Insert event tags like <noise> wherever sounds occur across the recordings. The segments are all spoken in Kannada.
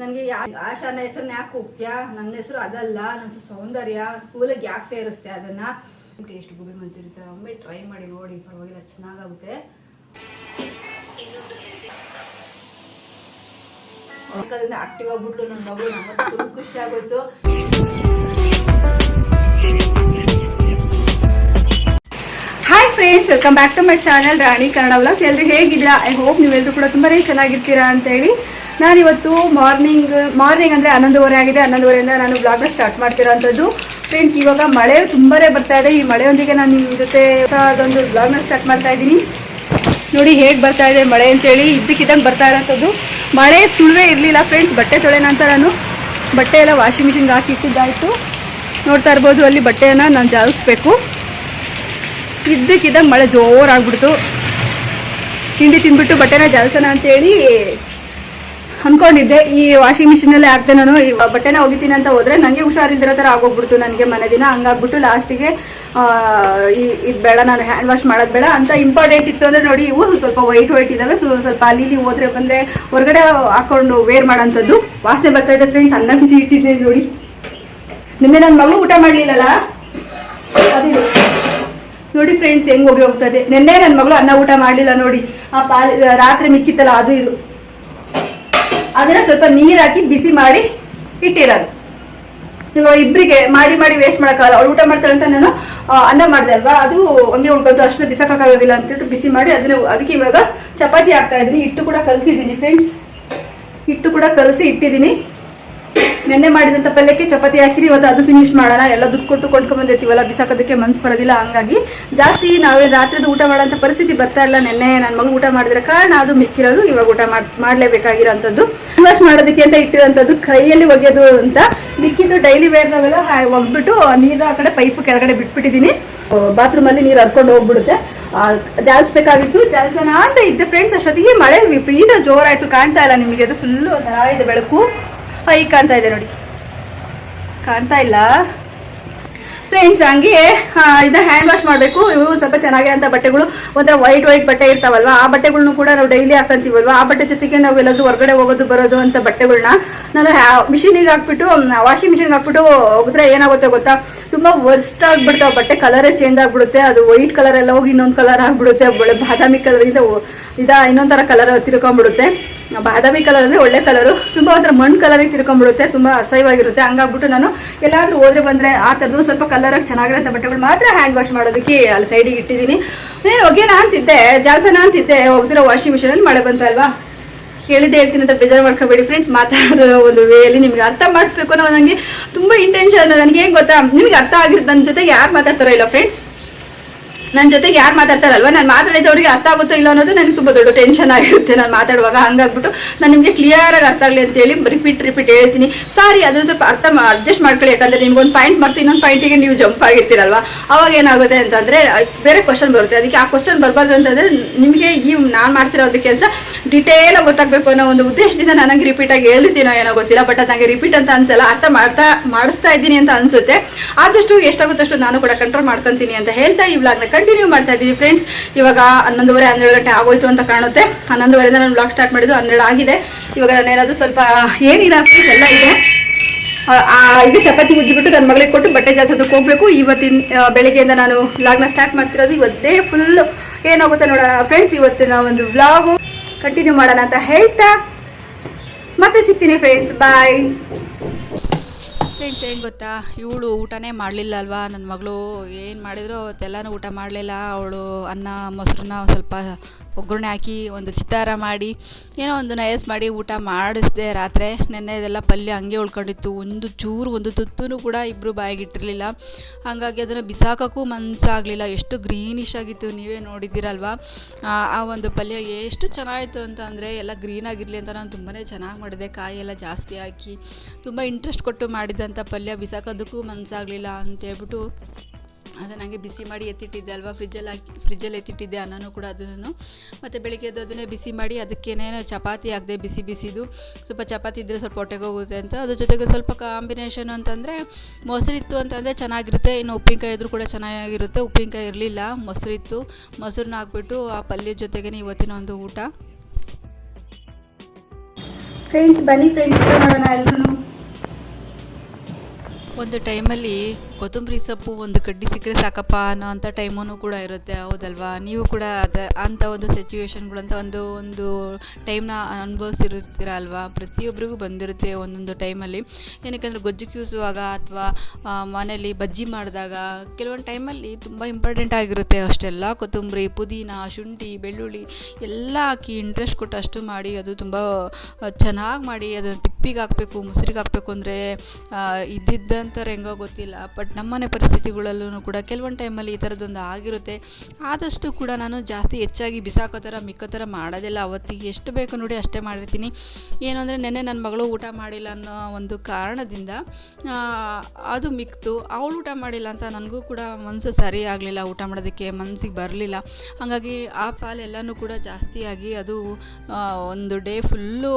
ನನಗೆ ಆಶಾನ ಹೆಸರು ಯಾಕೆ ಹೋಗ್ತೀಯಾ ನನ್ನ ಹೆಸರು ಅದಲ್ಲ ನನ್ನ ಸೌಂದರ್ಯ. ಸ್ಕೂಲಿಗೆ ಯಾಕೆ ಸೇರಿಸ್ತೆ ಅದನ್ನ? ಟೇಸ್ಟ್ ಗುಬಿ ಮಂಚೂರಿ ಥರ ಒಮ್ಮೆ ಟ್ರೈ ಮಾಡಿ ನೋಡಿ, ಪರವಾಗಿಲ್ಲ, ಚೆನ್ನಾಗಾಗುತ್ತೆ. ಆಕ್ಟಿವ್ ಆಗ್ಬಿಟ್ಲು ನನ್ನ ಮಗು ನಮ್ಮ ಖುಷಿ ಆಗೋಯ್ತು. Friends welcome back to my channel Rani Kannada vlog ಎಲ್ಲರೂ ಹೇಗಿದ್ದೀರಾ? ಐ ಹೋಪ್ ನೀವೆಲ್ಲರೂ ಕೂಡ ತುಂಬಾ ಚೆನ್ನಾಗಿರ್ತೀರಾ ಅಂತೇಳಿ ನಾನಿವತ್ತು ಮಾರ್ನಿಂಗ್ ಮಾರ್ನಿಂಗ್ ಅಂದರೆ ಹನ್ನೊಂದುವರೆ ಆಗಿದೆ. ಹನ್ನೊಂದುವರೆಯಿಂದ ನಾನು ಬ್ಲಾಗ್ನ ಸ್ಟಾರ್ಟ್ ಮಾಡ್ತಿರೋಂಥದ್ದು ಫ್ರೆಂಡ್ಸ್ ಇವಾಗ ಮಳೆ ತುಂಬಾ ಬರ್ತಾ ಇದೆ. ಈ ಮಳೆಯೊಂದಿಗೆ ನಾನು ನಿಮ್ಮ ಜೊತೆ ಅದೊಂದು ಬ್ಲಾಗ್ನ ಸ್ಟಾರ್ಟ್ ಮಾಡ್ತಾ ಇದ್ದೀನಿ. ನೋಡಿ ಹೇಗೆ ಬರ್ತಾ ಇದೆ ಮಳೆ ಅಂತೇಳಿ. ಇದ್ದಕ್ಕಿದ್ದಂಗೆ ಬರ್ತಾ ಇರೋಂಥದ್ದು ಮಳೆ ಸುಳುವೇ ಇರಲಿಲ್ಲ ಫ್ರೆಂಡ್ಸ್ ಬಟ್ಟೆ ತೊಳೆ ಅಂತ ನಾನು ಬಟ್ಟೆ ಎಲ್ಲ ವಾಷಿಂಗ್ ಮಿಷಿನ್ಗೆ ಹಾಕಿ ಇಟ್ಟಿದ್ದಾಯಿತು. ನೋಡ್ತಾ ಇರ್ಬೋದು ಅಲ್ಲಿ ಬಟ್ಟೆಯನ್ನು ನಾನು ಜಾಲಿಸ್ಬೇಕು ಇದ್ದಕ್ಕಿದ್ದಂಗೆ ಮಳೆ ಜೋರಾಗ್ಬಿಡ್ತು. ತಿಂಡಿ ತಿಂದ್ಬಿಟ್ಟು ಬಟ್ಟೆನ ಜಾಲ್ಸೋಣ ಅಂತೇಳಿ ಅನ್ಕೊಂಡಿದ್ದೆ. ಈ ವಾಷಿಂಗ್ ಮಿಷಿನಲ್ಲೇ ಹಾಕ್ತೆ ನಾನು. ಈ ಬಟ್ಟೆನ ಒಗಿತೀನಿ ಅಂತ ಹೋದ್ರೆ ನನಗೆ ಹುಷಾರಿಲ್ದಿರೋ ಥರ ಆಗೋಗ್ಬಿಡ್ತು ನನಗೆ ಮನೆ ದಿನ. ಹಂಗಾಗ್ಬಿಟ್ಟು ಲಾಸ್ಟಿಗೆ ಇದು ಬೇಡ, ನಾನು ಹ್ಯಾಂಡ್ ವಾಶ್ ಮಾಡೋದು ಬೇಡ ಅಂತ ಇಂಪಾರ್ಟೆಂಟ್ ಇತ್ತು ಅಂದರೆ ನೋಡಿ, ಇವು ಸ್ವಲ್ಪ ವೈಟ್ ವೈಟ್ ಇದ್ದಾವೆ ಸೊ, ಸ್ವಲ್ಪ ಅಲ್ಲಿ ಹೋದ್ರೆ ಬಂದರೆ ಹೊರಗಡೆ ಹಾಕೊಂಡು ವೇರ್ ಮಾಡೋಂಥದ್ದು. ವಾಸನೆ ಬರ್ತಾ ಇದೆ ಫ್ರೆಂಡ್ಸ್ ಅನ್ನ ಬಿಸಿ ಇಟ್ಟಿದ್ದೀನಿ ನೋಡಿ. ನಿನ್ನೆ ನನ್ನ ಮಗು ಊಟ ಮಾಡಲಿಲ್ಲಲ್ಲ? ಅದಿದು ನೋಡಿ ಫ್ರೆಂಡ್ಸ್ ಹೆಂಗ್ ಹೋಗಿ ಹೋಗ್ತದೆ ನಿನ್ನೆ ನನ್ನ ಮಗಳು ಅನ್ನ ಊಟ ಮಾಡಲಿಲ್ಲ ನೋಡಿ. ಆ ಪಾ ರಾತ್ರಿ ಮಿಕ್ಕಿತ್ತಲ್ಲ, ಅದು ಇದು. ಅದನ್ನ ಸ್ವಲ್ಪ ನೀರ್ ಹಾಕಿ ಬಿಸಿ ಮಾಡಿ ಇಟ್ಟಿರೋದು. ಇವಾಗ ಇಬ್ರಿಗೆ ಮಾಡಿ ಮಾಡಿ ವೇಸ್ಟ್ ಮಾಡೋಕ್ಕಾಗಲ್ಲ. ಅವ್ಳು ಊಟ ಮಾಡ್ತಾಳೆ ಅಂತ ನಾನು ಅನ್ನ ಮಾಡಿದೆ ಅಲ್ವಾ? ಅದು ಹಂಗೆ ಉಳ್ಕೊಂಡು ಅಷ್ಟು ಬಿಸಕ್ಕಾಗೋದಿಲ್ಲ ಅಂತ ಹೇಳ್ಬಿಟ್ಟು ಬಿಸಿ ಮಾಡಿ ಅದನ್ನ ಅದಕ್ಕೆ ಇವಾಗ ಚಪಾತಿ ಹಾಕ್ತಾ ಇದ್ದೀನಿ. ಹಿಟ್ಟು ಕೂಡ ಕಲಿಸಿದ್ದೀನಿ ಫ್ರೆಂಡ್ಸ್ ಹಿಟ್ಟು ಕೂಡ ಕಲಸಿ ಇಟ್ಟಿದ್ದೀನಿ. ನೆನ್ನೆ ಮಾಡಿದಂಥ ಪಲ್ಯಕ್ಕೆ ಚಪಾತಿ ಹಾಕಿರಿ, ಇವತ್ತು ಅದು ಫಿನಿಶ್ ಮಾಡೋಣ. ಎಲ್ಲ ದುಡ್ಡು ಕೊಟ್ಟು ಕೊಂಡ್ಕೊಂಡ್ ಬಂದಿರ್ತೀವಲ್ಲ, ಬಿಸಾಕೋದಕ್ಕೆ ಮನ್ಸು ಬರೋದಿಲ್ಲ, ಹಂಗಾಗಿ ಜಾಸ್ತಿ ನಾವೇ ರಾತ್ರಿದು ಊಟ ಮಾಡೋಂಥ ಪರಿಸ್ಥಿತಿ ಬರ್ತಾ ಇಲ್ಲ. ನೆನ್ನೆ ನನ್ನ ಮಗಳು ಊಟ ಮಾಡಿದ್ರೆ ಕಾರಣ ಅದು ಮಿಕ್ಕಿರೋದು, ಇವಾಗ ಊಟ ಮಾಡ್, ಮಾಡಲೇಬೇಕಾಗಿರೋಂಥದ್ದು. ವಾಶ್ ಮಾಡೋದಕ್ಕೆ ಅಂತ ಇಟ್ಟಿರೋಂಥದ್ದು, ಕೈಯಲ್ಲಿ ಒಗೆಯೋದು ಅಂತ ಮಿಕ್ಕಿದ್ದು ಡೈಲಿ ವೇರ್ನಾವೆಲ್ಲ ಒಗ್ಬಿಟ್ಟು ನೀರು ಆ ಕಡೆ ಪೈಪ್ ಕೆಳಗಡೆ ಬಿಟ್ಬಿಟ್ಟಿದ್ದೀನಿ ಬಾತ್ರೂಮಲ್ಲಿ ನೀರು ಹರ್ಕೊಂಡು ಹೋಗ್ಬಿಡುತ್ತೆ. ಜಾಲಿಸ್ಬೇಕಾಗಿತ್ತು ಜಾಲಿಸೋಣ ಅಂತ ಇದ್ದೆ. ಫ್ರೆಂಡ್ಸ್ ಅಷ್ಟೊತ್ತಿಗೆ ಮಳೆ ವಿಪರೀತ ಜೋರಾಯ್ತು, ಕಾಣ್ತಾ ಇಲ್ಲ ನಿಮಗೆ. ಅದು ಫುಲ್ಲು ಒಂಥರ ಇದೆ ಬೆಳಕು. ಈಗ ಕಾಣ್ತಾ ಇದೆ ನೋಡಿ. ಕಾಣ್ತಾ ಇಲ್ಲ? ಫ್ರೆಂಡ್ಸ್ ಹಂಗೆ ಇದನ್ನ ಹ್ಯಾಂಡ್ ವಾಶ್ ಮಾಡಬೇಕು. ಇವು ಸ್ವಲ್ಪ ಚೆನ್ನಾಗಿರೋಂಥ ಬಟ್ಟೆಗಳು, ಒಂಥರ ವೈಟ್ ವೈಟ್ ಬಟ್ಟೆ ಇರ್ತಾವಲ್ವ, ಆ ಬಟ್ಟೆಗಳನ್ನೂ ಕೂಡ ನಾವು ಡೈಲಿ ಹಾಕೊಂತೀವಲ್ವ? ಆ ಬಟ್ಟೆ ಜೊತೆಗೆ ನಾವು ಎಲ್ಲಾದ್ರೂ ಹೊರಗಡೆ ಹೋಗೋದು, ಬರೋದು ಅಂತ ಬಟ್ಟೆಗಳನ್ನ ನಾನು ಮಿಷಿನಿಗೆ ಹಾಕ್ಬಿಟ್ಟು ವಾಷಿಂಗ್ ಮಿಷಿನ್ಗೆ ಹಾಕ್ಬಿಟ್ಟು ಹೋಗಿದ್ರೆ ಏನಾಗುತ್ತೆ ಗೊತ್ತಾ? ತುಂಬ ವರ್ಸ್ಟ್ ಆಗಿಬಿಡ್ತಾವೆ ಬಟ್ಟೆ. ಕಲರೇ ಚೇಂಜ್ ಆಗಿಬಿಡುತ್ತೆ. ಅದು ವೈಟ್ ಕಲರ್ ಎಲ್ಲ ಹೋಗಿ ಇನ್ನೊಂದು ಕಲರ್ ಆಗಿಬಿಡುತ್ತೆ. ಒಳ್ಳೆ ಬಾದಾಮಿ ಕಲರಿಂದ ಇಂದ ಇದ ಇನ್ನೊಂಥರ ಕಲರ್ ತಿರ್ಕೊಂಡ್ಬಿಡುತ್ತೆ ಬಾದಾಮಿ ಕಲರ್ ಅಂದರೆ ಒಳ್ಳೆ ಕಲರು ತುಂಬ ಒಂಥರ ಮಣ್ಣು ಕಲರಿಗೆ ತಿರ್ಕೊಂಡ್ಬಿಡುತ್ತೆ ತುಂಬ ಅಸಹ್ಯವಾಗಿರುತ್ತೆ. ಹಂಗಾಗ್ಬಿಟ್ಟು ನಾನು ಎಲ್ಲಾದರೂ ಹೋದ್ರೆ ಬಂದರೆ ಆ ಥರದ್ದು ಸ್ವಲ್ಪ ಕಲರ್ ಆಗಿ ಚೆನ್ನಾಗಿರುತ್ತೆ ಬಟ್ಟೆಗಳು ಮಾತ್ರ ಹ್ಯಾಂಡ್ ವಾಶ್ ಮಾಡೋದಕ್ಕೆ ಅಲ್ಲಿ ಸೈಡಿಗೆ ಇಟ್ಟಿದ್ದೀನಿ. ನೀನು ಒಗೆನ ಅಂತಿದ್ದೆ, ಜಾಲ್ಸನ ಅಂತಿದ್ದೆ, ಹೋಗ್ತಿರೋ ವಾಷಿಂಗ್ ಮಿಷಿನಲ್ಲಿ ಮಳೆ ಬಂತಲ್ವಾ ಹೇಳಿದ್ದೆ ಹೇಳ್ತೀನಿ, ಅಂತ ಬೇಜಾರು ಮಾಡ್ಕೋಬೇಡಿ ಫ್ರೆಂಡ್ಸ್ ಮಾತಾಡೋ ಒಂದು ವೇಯಲ್ಲಿ ನಿಮ್ಗೆ ಅರ್ಥ ಮಾಡಿಸ್ಬೇಕು ಅನ್ನೋ ನನಗೆ ತುಂಬಾ ಇಂಟೆನ್ಷನ್ ನನಗೆ ಹೇಗೆ ಗೊತ್ತಾ? ನಿಮ್ಗೆ ಅರ್ಥ ಆಗಿರುತ್ತೆ ನನ್ನ ಜೊತೆ ಯಾರು ಮಾತಾಡ್ತಾರೋ ಇಲ್ಲ ಫ್ರೆಂಡ್ಸ್ ನನ್ನ ಜೊತೆಗೆ ಯಾರು ಮಾತಾಡ್ತಾರಲ್ವಾ? ನಾನು ಮಾತಾಡಿದವ್ರಿಗೆ ಅರ್ಥ ಆಗುತ್ತೋ ಇಲ್ಲ ಅನ್ನೋದು ನನಗೆ ತುಂಬ ದೊಡ್ಡ ಟೆನ್ಷನ್ ಆಗಿರುತ್ತೆ. ನಾನು ಮಾತಾಡುವಾಗ ಹಂಗಾಗ್ಬಿಟ್ಟು ನಾನು ನಿಮಗೆ ಕ್ಲಿಯರ್ ಆಗಿ ಅರ್ಥ ಆಗಲಿ ಅಂತ ಹೇಳಿ ರಿಪೀಟ್ ರಿಪೀಟ್ ಹೇಳ್ತೀನಿ. ಸಾರಿ ಅದ್ರ ಸ್ವಲ್ಪ ಅರ್ಥ ಅಡ್ಜಸ್ಟ್ ಮಾಡ್ಕೊಳ್ಳಿ. ಯಾಕಂದ್ರೆ ನಿಮ್ಗೊಂದು ಪಾಯಿಂಟ್ ಮತ್ತೆ ಇನ್ನೊಂದು ಪಾಯಿಂಟಿಗೆ ನೀವು ಜಂಪ್ ಆಗಿರ್ತೀರಲ್ವಾ? ಅವಾಗ ಏನಾಗುತ್ತೆ ಅಂತಂದ್ರೆ ಬೇರೆ ಕ್ವಶನ್ ಬರುತ್ತೆ. ಅದಕ್ಕೆ ಆ ಕ್ವಶನ್ ಬರಬಾರ್ದು ಅಂತಂದ್ರೆ ನಿಮಗೆ ಈ ನಾನು ಮಾಡ್ತಿರೋದಕ್ಕೆ ಕೆಲಸ ಡಿಟೇಲ್ ಆಗಿ ಗೊತ್ತಾಗಬೇಕು ಅನ್ನೋ ಒಂದು ಉದ್ದೇಶದಿಂದ ನನಗೆ ರಿಪೀಟ್ ಆಗಿ ಹೇಳ್ತೀನೋ ಏನೋ ಗೊತ್ತಿಲ್ಲ. ಬಟ್ ಅದು ನನಗೆ ರಿಪೀಟ್ ಅಂತ ಅನ್ಸಲ್ಲ. ಅರ್ಥ ಮಾಡ್ತಾ, ಮಾಡಿಸ್ತಾ ಇದ್ದೀನಿ ಅಂತ ಅನ್ಸುತ್ತೆ. ಆದಷ್ಟು ಎಷ್ಟಾಗುತ್ತಷ್ಟು ನಾನು ಕೂಡ ಕಂಟ್ರೋಲ್ ಮಾಡ್ಕೊಂತೀನಿ ಅಂತ ಹೇಳ್ತಾ ಈ ವ್ಲಾಗ್ನ ಕಂಟಿನ್ಯೂ ಮಾಡ್ತಾ ಇದ್ದೀವಿ ಫ್ರೆಂಡ್ಸ್ ಇವಾಗ ಹನ್ನೊಂದುವರೆ, ಹನ್ನೆರಡು ಗಂಟೆ ಆಗೋಯ್ತು ಅಂತ ಕಾಣುತ್ತೆ. ಹನ್ನೊಂದುವರೆಯಿಂದ ನಾನು ಬ್ಲಾಗ್ ಸ್ಟಾರ್ಟ್ ಮಾಡಿದ್ದು ಹನ್ನೆರಡು ಆಗಿದೆ. ಇವಾಗ ನಾನು ಏನಾದ್ರು ಸ್ವಲ್ಪ, ಏನಿಲ್ಲ ಫ್ರೆಂಡ್ಸ್ ಎಲ್ಲ ಇದೆ. ಈಗ ಚಪಾತಿ ಉಜ್ಜಿಬಿಟ್ಟು ನನ್ನ ಮಗಳಿಗೆ ಕೊಟ್ಟು ಬಟ್ಟೆ ಜಾಸ್ತಿ ಹೋಗ್ಬೇಕು. ಇವತ್ತಿನ ಬೆಳಿಗ್ಗೆಯಿಂದ ನಾನು ವ್ಲಾಗ್ನ ಸ್ಟಾರ್ಟ್ ಮಾಡ್ತಿರೋದು. ಇವತ್ತೇ ಫುಲ್ ಏನಾಗುತ್ತೆ ನೋಡೋಣ. ಫ್ರೆಂಡ್ಸ್ ಇವತ್ತಿನ ಒಂದು ವ್ಲಾಗು ಕಂಟಿನ್ಯೂ ಮಾಡೋಣ ಅಂತ ಹೇಳ್ತಾ ಮತ್ತೆ ಸಿಗ್ತೀನಿ ಫ್ರೆಂಡ್ಸ್ ಬಾಯ್ ಫ್ರೆಂಡ್ಸ್ ಏನು ಗೊತ್ತಾ? ಇವಳು ಊಟನೇ ಮಾಡಲಿಲ್ಲ ಅಲ್ವಾ? ನನ್ನ ಮಗಳು ಏನು ಮಾಡಿದ್ರು ಅವತ್ತೆಲ್ಲನೂ ಊಟ ಮಾಡಲಿಲ್ಲ. ಅವಳು ಅನ್ನ, ಮೊಸರನ್ನ ಸ್ವಲ್ಪ ಒಗ್ಗರಣೆ ಹಾಕಿ ಒಂದು ಚಿತ್ತಾರ ಮಾಡಿ, ಏನೋ ಒಂದು ನಯಸ್ ಮಾಡಿ ಊಟ ಮಾಡಿಸ್ದೆ ರಾತ್ರಿ. ನೆನ್ನೆ ಇದೆಲ್ಲ ಪಲ್ಯ ಹಂಗೆ ಉಳ್ಕೊಂಡಿತ್ತು. ಒಂದು ಚೂರು, ಒಂದು ತುತ್ತೂ ಕೂಡ ಇಬ್ಬರು ಬಾಯಿಗಿಟ್ಟಿರಲಿಲ್ಲ. ಹಾಗಾಗಿ ಅದನ್ನು ಬಿಸಾಕೋಕ್ಕೂ ಮನಸ್ಸಾಗಲಿಲ್ಲ ಎಷ್ಟು ಗ್ರೀನಿಶ್ ಆಗಿತ್ತು ನೀವೇ ನೋಡಿದ್ದೀರಲ್ವಾ? ಆ ಒಂದು ಪಲ್ಯ ಎಷ್ಟು ಚೆನ್ನಾಗಿತ್ತು ಅಂತ ಅಂದರೆ ಎಲ್ಲ ಗ್ರೀನ್ ಆಗಿರಲಿ ಅಂತ ನಾನು ತುಂಬಾ ಚೆನ್ನಾಗಿ ಮಾಡಿದೆ. ಕಾಯಿ ಎಲ್ಲ ಜಾಸ್ತಿ ಹಾಕಿ ತುಂಬ ಇಂಟ್ರೆಸ್ಟ್ ಕೊಟ್ಟು ಮಾಡಿದಂಥ ಪಲ್ಯ ಬಿಸಾಕೋದಕ್ಕೂ ಮನಸ್ಸಾಗಲಿಲ್ಲ ಅಂತೇಳ್ಬಿಟ್ಟು ಅದು ನನಗೆ ಬಿಸಿ ಮಾಡಿ ಎತ್ತಿಟ್ಟಿದ್ದೆ ಅಲ್ವಾ? ಫ್ರಿಜ್ಜಲ್ಲಿ ಹಾಕಿ, ಫ್ರಿಜ್ಜಲ್ಲಿ ಎತ್ತಿಟ್ಟಿದ್ದೆ ಅನ್ನನೂ ಕೂಡ ಅದನ್ನು. ಮತ್ತು ಬೆಳಿಗ್ಗೆ ಎದ್ದು ಅದನ್ನೇ ಬಿಸಿ ಮಾಡಿ ಅದಕ್ಕೇನೇ ಚಪಾತಿ ಹಾಕಿದೆ ಬಿಸಿ ಬಿಸಿದು. ಸ್ವಲ್ಪ ಚಪಾತಿ ಇದ್ದರೆ ಸ್ವಲ್ಪ ಹೊಟ್ಟೆಗೆ ಹೋಗುತ್ತೆ ಅಂತ. ಅದ್ರ ಜೊತೆಗೆ ಸ್ವಲ್ಪ ಕಾಂಬಿನೇಷನ್ ಅಂತಂದರೆ ಮೊಸರಿತ್ತು ಅಂತಂದರೆ ಚೆನ್ನಾಗಿರುತ್ತೆ. ಇನ್ನು ಉಪ್ಪಿನಕಾಯಿ ಇದ್ರೂ ಕೂಡ ಚೆನ್ನಾಗಿರುತ್ತೆ. ಉಪ್ಪಿನಕಾಯಿ ಇರಲಿಲ್ಲ, ಮೊಸರಿತ್ತು. ಮೊಸರನ್ನ ಹಾಕ್ಬಿಟ್ಟು ಆ ಪಲ್ಯದ ಜೊತೆಗೆ ಇವತ್ತಿನ ಒಂದು ಊಟ. ಫ್ರೆಂಡ್ಸ್ ಬನ್ನಿ ಫ್ರೆಂಡ್ಸ್ ನೋಡೋಣ ಎಲ್ಲರೂ. ಒಂದು ಟೈಮಲ್ಲಿ ಕೊತ್ತಂಬರಿ ಸೊಪ್ಪು ಒಂದು ಕಡ್ಡಿ ಸಿಕ್ಕರೆ ಸಾಕಪ್ಪ ಅನ್ನೋ ಅಂಥ ಟೈಮೂ ಕೂಡ ಇರುತ್ತೆ, ಹೌದಲ್ವಾ? ನೀವು ಕೂಡ ಅದ ಅಂಥ ಒಂದು ಸಿಚುವೇಶನ್ಗಳಂತ ಒಂದು ಒಂದು ಟೈಮ್ನ ಅನುಭವಿಸಿರುತ್ತೀರ ಅಲ್ವಾ ಪ್ರತಿಯೊಬ್ಬರಿಗೂ ಬಂದಿರುತ್ತೆ ಒಂದೊಂದು ಟೈಮಲ್ಲಿ ಏನಕ್ಕೆಂದ್ರೆ ಗೊಜ್ಜು ಕ್ಯೂಸುವಾಗ ಅಥವಾ ಮನೇಲಿ ಬಜ್ಜಿ ಮಾಡಿದಾಗ ಕೆಲವೊಂದು ಟೈಮಲ್ಲಿ ತುಂಬ ಇಂಪಾರ್ಟೆಂಟ್ ಆಗಿರುತ್ತೆ ಅಷ್ಟೆಲ್ಲ. ಕೊತ್ತಂಬರಿ, ಪುದೀನ, ಶುಂಠಿ, ಬೆಳ್ಳುಳ್ಳಿ ಎಲ್ಲ ಹಾಕಿ ಇಂಟ್ರೆಸ್ಟ್ ಕೊಟ್ಟು ಅಷ್ಟು ಮಾಡಿ ಅದು ತುಂಬ ಚೆನ್ನಾಗಿ ಮಾಡಿ ಅದನ್ನು ತಿಪ್ಪಿಗೆ ಹಾಕಬೇಕು, ಮೊಸರಿಗೆ ಹಾಕಬೇಕು ಅಂದರೆ ಇದ್ದಿದ್ದಂಥವ್ರು ಹೆಂಗೋ ಗೊತ್ತಿಲ್ಲ. ಬಟ್ ನಮ್ಮನೆ ಪರಿಸ್ಥಿತಿಗಳಲ್ಲೂ ಕೂಡ ಕೆಲವೊಂದು ಟೈಮಲ್ಲಿ ಈ ಥರದ್ದೊಂದು ಆಗಿರುತ್ತೆ. ಆದಷ್ಟು ಕೂಡ ನಾನು ಜಾಸ್ತಿ ಹೆಚ್ಚಾಗಿ ಬಿಸಾಕೋ ಥರ, ಮಿಕ್ಕೋ ಥರ ಮಾಡೋದಿಲ್ಲ. ಅವತ್ತಿಗೆ ಎಷ್ಟು ಬೇಕು ನೋಡಿ ಅಷ್ಟೇ ಮಾಡಿರ್ತೀನಿ. ಏನು ಅಂದರೆ ನೆನ್ನೆ ನನ್ನ ಮಗಳು ಊಟ ಮಾಡಿಲ್ಲ ಅನ್ನೋ ಒಂದು ಕಾರಣದಿಂದ ಅದು ಮಿಕ್ತು. ಅವಳು ಊಟ ಮಾಡಿಲ್ಲ ಅಂತ ನನಗೂ ಕೂಡ ಮನಸ್ಸು ಸರಿ ಆಗಲಿಲ್ಲ. ಊಟ ಮಾಡೋದಕ್ಕೆ ಮನಸ್ಸಿಗೆ ಬರಲಿಲ್ಲ. ಹಾಗಾಗಿ ಆ ಪಾಲೆಲ್ಲನೂ ಕೂಡ ಜಾಸ್ತಿಯಾಗಿ ಅದು ಒಂದು ಡೇ ಫುಲ್ಲು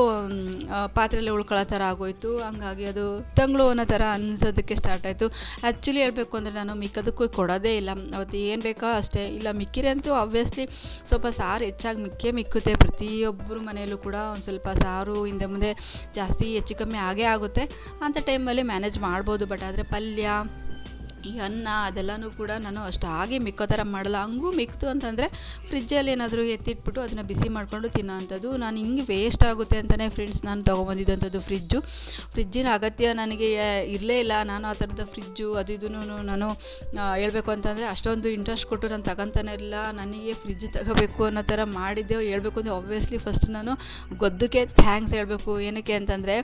ಪಾತ್ರೆಯಲ್ಲಿ ಉಳ್ಕೊಳ್ಳೋ ಥರ ಆಗೋಯ್ತು. ಹಂಗಾಗಿ ಅದು ತಂಗ್ಳು ಅನ್ನೋ ಥರ ಅನ್ಸೋದಕ್ಕೆ ಸ್ಟಾರ್ಟ್ ಆಯಿತು. ಆ್ಯಕ್ಚುಲಿ ಹೇಳಬೇಕು ಅಂದರೆ ನಾನು ಮಿಕ್ಕದಕ್ಕೂ ಕೊಡೋದೇ ಇಲ್ಲ. ಅವತ್ತು ಏನು ಬೇಕೋ ಅಷ್ಟೇ. ಇಲ್ಲ, ಮಿಕ್ಕಿರಿ ಅಂತೂ ಆಬ್ವಿಯಸ್ಲಿ ಸ್ವಲ್ಪ ಸಾರು ಹೆಚ್ಚಾಗಿ ಮಿಕ್ಕೇ ಮಿಕ್ಕುತ್ತೆ. ಪ್ರತಿಯೊಬ್ಬರು ಮನೆಯಲ್ಲೂ ಕೂಡ ಒಂದು ಸ್ವಲ್ಪ ಸಾರು ಹಿಂದೆ ಮುಂದೆ ಜಾಸ್ತಿ ಹೆಚ್ಚು ಕಮ್ಮಿ ಆಗೇ ಆಗುತ್ತೆ. ಅಂಥ ಟೈಮಲ್ಲಿ ಮ್ಯಾನೇಜ್ ಮಾಡ್ಬೋದು. ಬಟ್ ಆದರೆ ಪಲ್ಯ ಈ ಅನ್ನ ಅದೆಲ್ಲನೂ ಕೂಡ ನಾನು ಅಷ್ಟು ಹಾಗೆ ಮಿಕ್ಕೋ ಥರ ಮಾಡಲ್ಲ. ಹಂಗೂ ಮಿಕ್ತು ಅಂತಂದರೆ ಫ್ರಿಜ್ಜಲ್ಲಿ ಏನಾದರೂ ಎತ್ತಿಟ್ಬಿಟ್ಟು ಅದನ್ನು ಬಿಸಿ ಮಾಡಿಕೊಂಡು ತಿನ್ನೋ ಅಂಥದ್ದು ನಾನು ಹಿಂಗೆ ವೇಸ್ಟ್ ಆಗುತ್ತೆ ಅಂತಲೇ ಫ್ರೆಂಡ್ಸ್ ನಾನು ತೊಗೊಂಬಂದಿದ್ದಂಥದ್ದು ಫ್ರಿಜ್ಜು. ಫ್ರಿಜ್ಜಿನ ಅಗತ್ಯ ನನಗೆ ಇರಲೇ ಇಲ್ಲ. ನಾನು ಆ ಥರದ ಫ್ರಿಜ್ಜು ಅದು ಇದನ್ನು ನಾನು ಹೇಳಬೇಕು ಅಂತಂದರೆ ಅಷ್ಟೊಂದು ಇಂಟ್ರೆಸ್ಟ್ ಕೊಟ್ಟು ನಾನು ತಗೊತಾನೆ ಇಲ್ಲ ನನಗೆ ಫ್ರಿಜ್ ತಗೋಬೇಕು ಅನ್ನೋ ಥರ ಮಾಡಿದ್ದೆವು ಹೇಳಬೇಕು ಅಂದರೆ ಆಬ್ವಿಯಸ್ಲಿ ಫಸ್ಟ್ ನಾನು ಗೊದ್ದಕ್ಕೆ ಥ್ಯಾಂಕ್ಸ್ ಹೇಳಬೇಕು. ಏನಕ್ಕೆ ಅಂತಂದರೆ